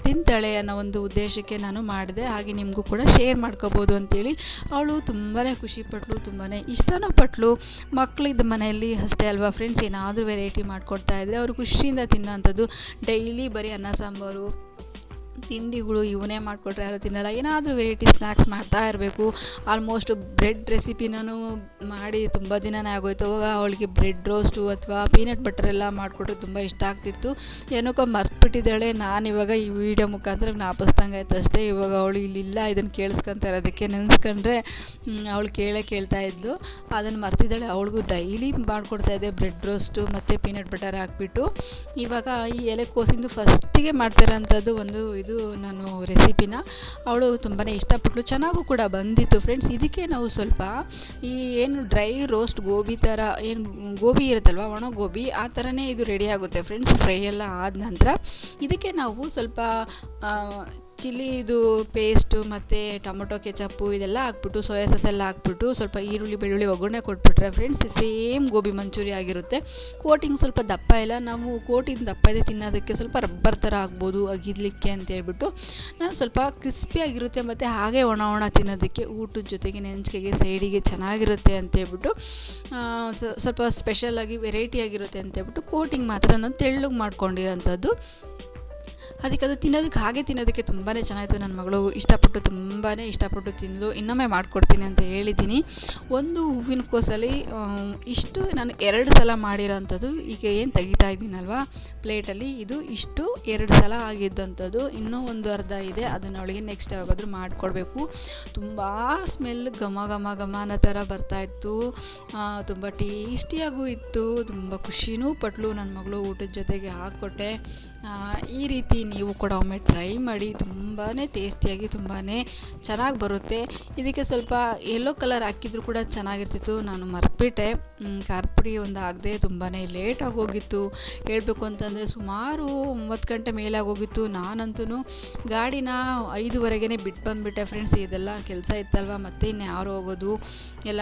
ತಿಂತಾಳೆ ಅನ್ನೋ ಒಂದು ಉದ್ದೇಶಕ್ಕೆ ನಾನು ಮಾಡಿದೆ. ಹಾಗೆ ನಿಮಗೂ ಕೂಡ ಶೇರ್ ಮಾಡ್ಕೋಬೋದು ಅಂತೇಳಿ ಅವಳು ತುಂಬಾ ಖುಷಿಪಟ್ಲು ತುಂಬಾ ಇಷ್ಟನೂ ಪಟ್ಲು. ಮಕ್ಕಳಿದ್ದ ಮನೆಯಲ್ಲಿ ಅಷ್ಟೇ ಅಲ್ವಾ ಫ್ರೆಂಡ್ಸ್ ಏನಾದರೂ ವೆರೈಟಿ ಮಾಡಿಕೊಡ್ತಾ ಇದ್ದರೆ ಅವರು ಖುಷಿಯಿಂದ ತಿನ್ನೋಂಥದ್ದು. ಡೈಲಿ ಬರೀ ಅನ್ನ ಸಾಂಬಾರು ತಿಂಡಿಗಳು ಇವನೇ ಮಾಡಿಕೊಟ್ರೆ ಯಾರು ತಿನ್ನಲ್ಲ. ಏನಾದರೂ ವೆರೈಟಿ ಸ್ನ್ಯಾಕ್ಸ್ ಮಾಡ್ತಾ ಇರಬೇಕು. ಆಲ್ಮೋಸ್ಟ್ ಬ್ರೆಡ್ ರೆಸಿಪಿನೂ ಮಾಡಿ ತುಂಬ ದಿನನೇ ಆಗೋಯ್ತು. ಅವಾಗ ಅವಳಿಗೆ ಬ್ರೆಡ್ ರೋಸ್ಟು ಅಥವಾ ಪೀನಟ್ ಬಟರ್ ಎಲ್ಲ ಮಾಡಿಕೊಟ್ರೆ ತುಂಬ ಇಷ್ಟ ಆಗ್ತಿತ್ತು. ಏನಕ್ಕೋ ಮರ್ತ್ಬಿಟ್ಟಿದ್ದಾಳೆ ನಾನು ಇವಾಗ ಈ ವಿಡಿಯೋ ಮುಖಾಂತರ ಜ್ಞಾಪಿಸ್ದಂಗೆ ಆಯ್ತು ಅಷ್ಟೇ. ಇವಾಗ ಅವಳು ಇಲ್ಲಿಲ್ಲ ಇದನ್ನು ಕೇಳಿಸ್ಕೊಂತ ಇರೋದಕ್ಕೆ ನೆನೆಸ್ಕೊಂಡ್ರೆ ಅವಳು ಕೇಳೇ ಕೇಳ್ತಾ ಇದ್ಲು. ಅದನ್ನು ಮರ್ತಿದ್ದಾಳೆ. ಅವಳಿಗೂ ಡೈಲಿ ಮಾಡಿಕೊಡ್ತಾ ಇದ್ದೆ ಬ್ರೆಡ್ ರೋಸ್ಟು ಮತ್ತು ಪೀನಟ್ ಬಟರ್ ಹಾಕ್ಬಿಟ್ಟು. ಇವಾಗ ಈ ಎಲೆಕೋಸಿಂದು ಫಸ್ಟಿಗೆ ಮಾಡ್ತಿರೋಂಥದ್ದು ಒಂದು ಇದು ನಾನು ರೆಸಿಪಿನ ಅವಳು ತುಂಬಾ ಇಷ್ಟಪಟ್ಟಳು ಚೆನ್ನಾಗೂ ಕೂಡ ಬಂದಿತ್ತು ಫ್ರೆಂಡ್ಸ್ ಇದಕ್ಕೆ ನಾವು ಸ್ವಲ್ಪ ಈ ಏನು ಡ್ರೈ ರೋಸ್ಟ್ ಗೋಬಿ ಥರ ಏನು ಗೋಬಿ ಇರುತ್ತಲ್ವ, ಒಣ ಗೋಬಿ, ಆ ಥರನೇ ಇದು ರೆಡಿ ಆಗುತ್ತೆ ಫ್ರೆಂಡ್ಸ್ ಫ್ರೈ ಎಲ್ಲ ಆದ ನಂತರ ಇದಕ್ಕೆ ನಾವು ಸ್ವಲ್ಪ ಚಿಲ್ಲಿ ಇದು ಪೇಸ್ಟು ಮತ್ತು ಟೊಮೊಟೊ ಕೆಚಪ್ಪು ಇದೆಲ್ಲ ಹಾಕ್ಬಿಟ್ಟು ಸೋಯಾ ಸಾಸ್ ಎಲ್ಲ ಹಾಕ್ಬಿಟ್ಟು ಸ್ವಲ್ಪ ಈರುಳ್ಳಿ ಬೆಳ್ಳುಳ್ಳಿ ಒಗ್ಗರಣೆ ಕೊಟ್ಬಿಟ್ರೆ ಫ್ರೆಂಡ್ಸ್ ಸೇಮ್ ಗೋಬಿ ಮಂಚೂರಿ ಆಗಿರುತ್ತೆ. ಕೋಟಿಂಗ್ ಸ್ವಲ್ಪ ದಪ್ಪ ಇಲ್ಲ. ನಾವು ಕೋಟಿಂಗ್ ದಪ್ಪ ಇದೆ ತಿನ್ನೋದಕ್ಕೆ ಸ್ವಲ್ಪ ರಬ್ಬರ್ ಥರ ಆಗ್ಬೋದು ಅಗಿರ್ಲಿಕ್ಕೆ ಅಂತ ಹೇಳ್ಬಿಟ್ಟು. ನಾನು ಸ್ವಲ್ಪ ಕ್ರಿಸ್ಪಿಯಾಗಿರುತ್ತೆ ಮತ್ತು ಹಾಗೆ ಒಣ ಒಣ ತಿನ್ನೋದಕ್ಕೆ ಊಟದ ಜೊತೆಗೆ ನೆಂಚಿಕೆಗೆ ಸೈಡಿಗೆ ಚೆನ್ನಾಗಿರುತ್ತೆ ಅಂತ ಹೇಳ್ಬಿಟ್ಟು ಆ, ಸ- ಸ್ವಲ್ಪ ಸ್ಪೆಷಲಾಗಿ ವೆರೈಟಿ ಆಗಿರುತ್ತೆ ಅಂತ ಹೇಳ್ಬಿಟ್ಟು ಕೋಟಿಂಗ್ ಮಾತ್ರ ನಾನು ತೆಳ್ಳಗೆ ಮಾಡ್ಕೊಂಡಿರೋಂಥದ್ದು. ಅದಕ್ಕೆ ಅದು ತಿನ್ನೋದಕ್ಕೆ ಹಾಗೆ ತಿನ್ನೋದಕ್ಕೆ ತುಂಬಾ ಚೆನ್ನಾಗಿತ್ತು. ನನ್ನ ಮಗಳು ಇಷ್ಟಪಟ್ಟು ತುಂಬಾ ಇಷ್ಟಪಟ್ಟು ತಿಂದಳು ಇನ್ನೊಮ್ಮೆ ಮಾಡಿಕೊಡ್ತೀನಿ ಅಂತ ಹೇಳಿದ್ದೀನಿ. ಒಂದು ಹೂವಿನ ಕೋಸಲ್ಲಿ ಇಷ್ಟು ನಾನು ಎರಡು ಸಲ ಮಾಡಿರೋಂಥದ್ದು. ಈಗ ಏನು ತೆಗಿತಾ ಇದ್ದೀನಲ್ವಾ? ಪ್ಲೇಟಲ್ಲಿ ಇದು ಇಷ್ಟು ಎರಡು ಸಲ ಆಗಿದ್ದಂಥದ್ದು. ಇನ್ನೂ ಒಂದು ಅರ್ಧ ಇದೆ. ಅದನ್ನ ಅವಳಿಗೆ ನೆಕ್ಸ್ಟ್ ಯಾವಾಗಾದರೂ ಮಾಡಿಕೊಡ್ಬೇಕು. ತುಂಬ ಸ್ಮೆಲ್ ಘಮ ಘಮ ಘಮ ಅನ್ನೋ ಥರ ಬರ್ತಾಯಿತ್ತು ತುಂಬ ಟೇಸ್ಟಿಯಾಗೂ ಇತ್ತು. ತುಂಬ ಖುಷಿನೂ ಪಟ್ಲು ನನ್ನ ಮಗಳು ಊಟದ ಜೊತೆಗೆ ಹಾಕ್ಕೊಟ್ಟೆ. ಈ ರೀತಿ ನೀವು ಕೂಡ ಒಮ್ಮೆ ಟ್ರೈ ಮಾಡಿ ತುಂಬಾ ಟೇಸ್ಟಿಯಾಗಿ ತುಂಬಾ ಚೆನ್ನಾಗಿ ಬರುತ್ತೆ. ಇದಕ್ಕೆ ಸ್ವಲ್ಪ ಯೆಲ್ಲೋ ಕಲರ್ ಹಾಕಿದ್ರು ಕೂಡ ಚೆನ್ನಾಗಿರ್ತಿತ್ತು, ನಾನು ಮರ್ಬಿಟ್ಟೆ ಖಾರದ ಪುಡಿ ಒಂದು ಆಗದೆ ತುಂಬಾ ಲೇಟಾಗಿ ಹೋಗಿತ್ತು. ಹೇಳಬೇಕು ಅಂತಂದರೆ ಸುಮಾರು ಒಂಬತ್ತು ಗಂಟೆ ಮೇಲೆ ಆಗೋಗಿತ್ತು ನಾನಂತೂ ಗಾಡಿನ ಐದುವರೆಗೆ ಬಿಟ್ಟು ಬಂದುಬಿಟ್ಟೆ ಫ್ರೆಂಡ್ಸ್ ಇದೆಲ್ಲ ಕೆಲಸ ಇತ್ತಲ್ವ, ಮತ್ತೆ ಇನ್ನು ಯಾರು ಹೋಗೋದು? ಎಲ್ಲ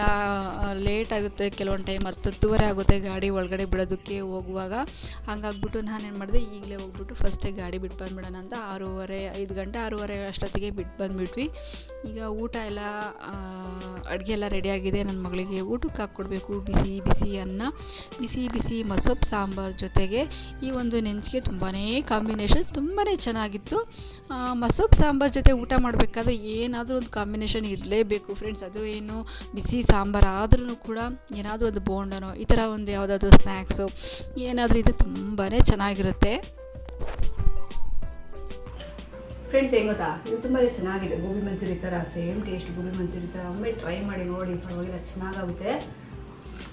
ಲೇಟ್ ಆಗುತ್ತೆ, ಕೆಲವೊಂದು ಟೈಮ್ ಹತ್ತು ಹತ್ತುವರೆ ಆಗುತ್ತೆ ಗಾಡಿ ಒಳಗಡೆ ಬಿಡೋದಕ್ಕೆ ಹೋಗುವಾಗ. ಹಂಗಾಗ್ಬಿಟ್ಟು ನಾನೇನು ಮಾಡಿದೆ, ಈಗಲೇ ಹೋಗ್ಬಿಟ್ಟು ಫಸ್ಟೇ ಗಾಡಿ ಬಿಟ್ಟು ಬಂದ್ಬಿಡೋಣ ಅಂತ ಆರೂವರೆ, ಐದು ಗಂಟೆ ಆರೂವರೆ ಅಷ್ಟೊತ್ತಿಗೆ ಬಿಟ್ಟು ಬಂದುಬಿಟ್ವಿ. ಈಗ ಊಟ ಎಲ್ಲ ಅಡುಗೆ ಎಲ್ಲ ರೆಡಿಯಾಗಿದೆ ನನ್ನ ಮಗಳಿಗೆ ಊಟಕ್ಕೆ ಹಾಕ್ಕೊಡ್ಬೇಕು, ಬಿಸಿ ಬಿಸಿ ಅನ್ನ, ಬಿಸಿ ಬಿಸಿ ಮಸೊಪ್ಪು ಸಾಂಬಾರು ಜೊತೆಗೆ ಈ ಒಂದು ನೆಂಚಿಗೆ ತುಂಬಾ ಕಾಂಬಿನೇಷನ್ ತುಂಬಾ ಚೆನ್ನಾಗಿತ್ತು. ಮಸೊಪ್ಪು ಸಾಂಬಾರು ಜೊತೆ ಊಟ ಮಾಡಬೇಕಾದ್ರೆ ಏನಾದರೂ ಒಂದು ಕಾಂಬಿನೇಷನ್ ಇರಲೇಬೇಕು ಫ್ರೆಂಡ್ಸ್ ಅದು ಏನು, ಬಿಸಿ ಸಾಂಬಾರು ಆದ್ರೂ ಕೂಡ ಏನಾದರೂ ಒಂದು ಬೋಂಡನೋ ಈ ಥರ ಒಂದು ಯಾವುದಾದ್ರು ಸ್ನ್ಯಾಕ್ಸು ಏನಾದರೂ ಇದು ತುಂಬಾ ಚೆನ್ನಾಗಿರುತ್ತೆ. ಫ್ರೆಂಡ್ಸ್ ಏನು ಗೊತ್ತಾ? ಇದು ತುಂಬ ಚೆನ್ನಾಗಿದೆ. ಗೋಬಿ ಮಂಚೂರಿ ಥರ ಸೇಮ್ ಟೇಸ್ಟ್ ಗೋಬಿ ಮಂಚೂರಿ ಥರ ಒಮ್ಮೆ ಟ್ರೈ ಮಾಡಿ ನೋಡಿ ಪರವಾಗಿಲ್ಲ ಚೆನ್ನಾಗಾಗುತ್ತೆ.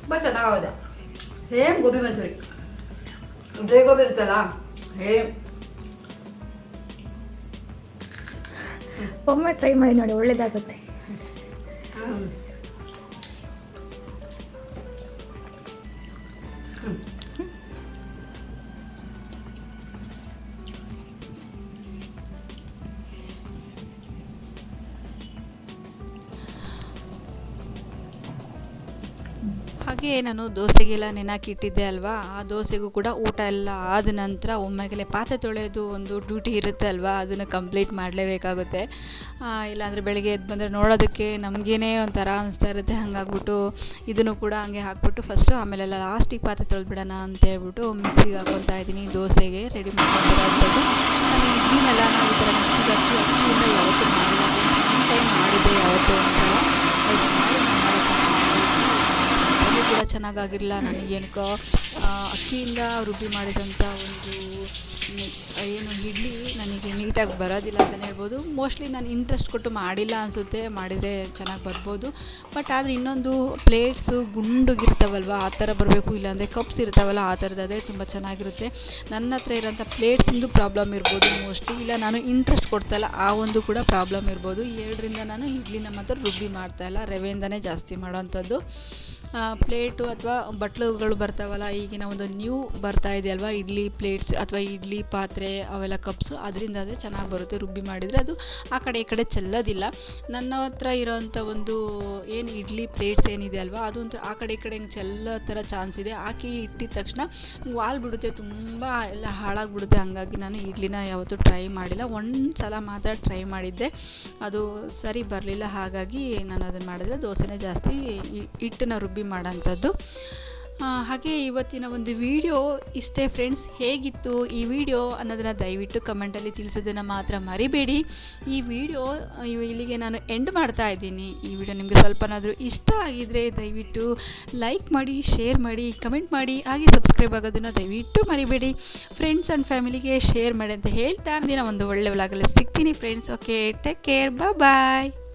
ತುಂಬ ಚೆನ್ನಾಗಾಗುತ್ತೆ ಸೇಮ್ ಗೋಬಿ ಮಂಚೂರಿ. ಡ್ರೈ ಗೋಬಿ ಇರುತ್ತಲ್ಲ ಸೇಮ್ ಒಮ್ಮೆ ಟ್ರೈ ಮಾಡಿ ನೋಡಿ ಒಳ್ಳೇದಾಗುತ್ತೆ. ಹಾಗೆ ನಾನು ದೋಸೆಗೆಲ್ಲ ನೆನಾಕಿಟ್ಟಿದ್ದೆ ಅಲ್ವಾ? ಆ ದೋಸೆಗೂ ಕೂಡ ಊಟ ಎಲ್ಲ ಆದ ನಂತರ ಒಮ್ಮೆಗೆಲೆ ಪಾತ್ರೆ ತೊಳೆಯೋದು ಒಂದು ಡ್ಯೂಟಿ ಇರುತ್ತೆ ಅಲ್ವಾ? ಅದನ್ನು ಕಂಪ್ಲೀಟ್ ಮಾಡಲೇಬೇಕಾಗುತ್ತೆ. ಇಲ್ಲಾಂದರೆ ಬೆಳಗ್ಗೆ ಎದ್ದು ಬಂದರೆ ನೋಡೋದಕ್ಕೆ ನಮಗೇನೇ ಒಂಥರ ಅನಿಸ್ತಾ ಇರುತ್ತೆ. ಹಾಗಾಗ್ಬಿಟ್ಟು ಇದನ್ನು ಕೂಡ ಹಂಗೆ ಹಾಕ್ಬಿಟ್ಟು ಫಸ್ಟು ಆಮೇಲೆಲ್ಲ ಲಾಸ್ಟಿಗೆ ಪಾತ್ರೆ ತೊಳೆದ್ಬಿಡೋಣ ಅಂತ ಹೇಳ್ಬಿಟ್ಟು ಮಿಕ್ಸಿಗೆ ಹಾಕ್ಕೊತಾ ಇದ್ದೀನಿ ದೋಸೆಗೆ. ರೆಡಿ ಮಾಡ್ಕೊಂಡು ನಾನು ಇಡ್ಲಿನೆಲ್ಲ ನಾವು ಈ ಥರ ಮಿಕ್ಸಿಗೆ ಹಾಕಿ ಅಕ್ಕಿಯಿಂದ ಯಾವತ್ತೂ ಮಾಡಿಲ್ಲ. ಟೈಮ್ ಮಾಡಿದ್ದೆ ಯಾವತ್ತೂ ಅಂತ ಕೂಡ ಚೆನ್ನಾಗಾಗಿರಲಿಲ್ಲ ನನಗೇನಕ್ಕೋ ಅಕ್ಕಿಯಿಂದ ರುಬ್ಬಿ ಮಾಡಿದಂಥ ಒಂದು ಏನು ಇಡ್ಲಿ ನನಗೆ ನೀಟಾಗಿ ಬರೋದಿಲ್ಲ ಅಂತಲೇ ಹೇಳ್ಬೋದು. ಮೋಸ್ಟ್ಲಿ ನಾನು ಇಂಟ್ರೆಸ್ಟ್ ಕೊಟ್ಟು ಮಾಡಿಲ್ಲ ಅನಿಸುತ್ತೆ. ಮಾಡಿದರೆ ಚೆನ್ನಾಗಿ ಬರ್ಬೋದು. ಬಟ್ ಆದರೆ ಇನ್ನೊಂದು ಪ್ಲೇಟ್ಸು ಗುಂಡುಗಿರ್ತಾವಲ್ವ, ಆ ಥರ ಬರಬೇಕು. ಇಲ್ಲಾಂದರೆ ಕಪ್ಸ್ ಇರ್ತಾವಲ್ಲ, ಆ ಥರದ್ದೇ ತುಂಬ ಚೆನ್ನಾಗಿರುತ್ತೆ. ನನ್ನ ಹತ್ರ ಇರೋಂಥ ಪ್ಲೇಟ್ಸಿಂದು ಪ್ರಾಬ್ಲಮ್ ಇರ್ಬೋದು ಮೋಸ್ಟ್ಲಿ ಇಲ್ಲ, ನಾನು ಇಂಟ್ರೆಸ್ಟ್ ಕೊಡ್ತಾಯಿಲ್ಲ ಆ ಒಂದು ಕೂಡ ಪ್ರಾಬ್ಲಮ್ ಇರ್ಬೋದು. ಎರಡರಿಂದ ನಾನು ಇಡ್ಲಿನ ಮಾತ್ರ ರುಬ್ಬಿ ಮಾಡ್ತಾಯಿಲ್ಲ ರವೆಯಿಂದನೇ ಜಾಸ್ತಿ ಮಾಡೋವಂಥದ್ದು ಪ್ಲೇಟು ಅಥವಾ ಬಟ್ಲುಗಳು ಬರ್ತಾವಲ್ಲ, ಈಗಿನ ಒಂದು ನ್ಯೂ ಬರ್ತಾ ಇದೆ ಅಲ್ವಾ? ಇಡ್ಲಿ ಪ್ಲೇಟ್ಸ್ ಅಥವಾ ಇಡ್ಲಿ ಪಾತ್ರೆ, ಅವೆಲ್ಲ ಕಪ್ಸು, ಅದರಿಂದ ಆದರೆ ಚೆನ್ನಾಗಿ ಬರುತ್ತೆ, ರುಬ್ಬಿ ಮಾಡಿದರೆ ಅದು ಆ ಕಡೆ ಈ ಕಡೆ ಚೆಲ್ಲೋದಿಲ್ಲ. ನನ್ನ ಹತ್ರ ಇರೋವಂಥ ಒಂದು ಏನು ಇಡ್ಲಿ ಪ್ಲೇಟ್ಸ್ ಏನಿದೆ ಅಲ್ವಾ, ಅದು ಒಂಥರ ಆ ಕಡೆ ಈ ಕಡೆ ಹಿಂಗೆ ಚೆಲ್ಲೋ ಥರ ಚಾನ್ಸ್ ಇದೆ. ಹಾಕಿ ಇಟ್ಟಿದ ತಕ್ಷಣ ವಾಲ್ ಬಿಡುತ್ತೆ, ತುಂಬ ಎಲ್ಲ ಹಾಳಾಗ್ಬಿಡುತ್ತೆ. ಹಾಗಾಗಿ ನಾನು ಇಡ್ಲಿನ ಯಾವತ್ತೂ ಟ್ರೈ ಮಾಡಿಲ್ಲ. ಒಂದು ಸಲ ಮಾತ್ರ ಟ್ರೈ ಮಾಡಿದ್ದೆ. ಅದು ಸರಿ ಬರಲಿಲ್ಲ, ಹಾಗಾಗಿ ನಾನು ಅದನ್ನು ಮಾಡಿದ್ರೆ ದೋಸೆನೇ ಜಾಸ್ತಿ ಹಿಟ್ಟನ್ನ ರುಬ್ಬಿ ಮಾಡೋಂಥದ್ದು. ಆ, ಹಾಗೆ ಇವತ್ತಿನ ಒಂದು ವಿಡಿಯೋ ಇಷ್ಟೇ ಫ್ರೆಂಡ್ಸ್ ಹೇಗಿತ್ತು ಈ ವಿಡಿಯೋ ಅನ್ನೋದನ್ನು ದಯವಿಟ್ಟು ಕಮೆಂಟಲ್ಲಿ ತಿಳಿಸೋದನ್ನು ಮಾತ್ರ ಮರಿಬೇಡಿ. ಈ ವಿಡಿಯೋ ಇಲ್ಲಿಗೆ ನಾನು ಎಂಡ್ ಮಾಡ್ತಾ ಇದ್ದೀನಿ. ಈ ವಿಡಿಯೋ ನಿಮಗೆ ಸ್ವಲ್ಪನಾದರೂ ಇಷ್ಟ ಆಗಿದರೆ ದಯವಿಟ್ಟು ಲೈಕ್ ಮಾಡಿ ಶೇರ್ ಮಾಡಿ ಕಮೆಂಟ್ ಮಾಡಿ ಹಾಗೆ ಸಬ್ಸ್ಕ್ರೈಬ್ ಆಗೋದನ್ನು ದಯವಿಟ್ಟು ಮರಿಬೇಡಿ. ಫ್ರೆಂಡ್ಸ್ ಆ್ಯಂಡ್ ಫ್ಯಾಮಿಲಿಗೆ ಶೇರ್ ಮಾಡಿ ಅಂತ ಹೇಳ್ತಾ ದಿನ ಒಂದು ಒಳ್ಳೆ ವ್ಲಾಗಲ್ಲಿ ಸಿಗ್ತೀನಿ friends. Okay take care bye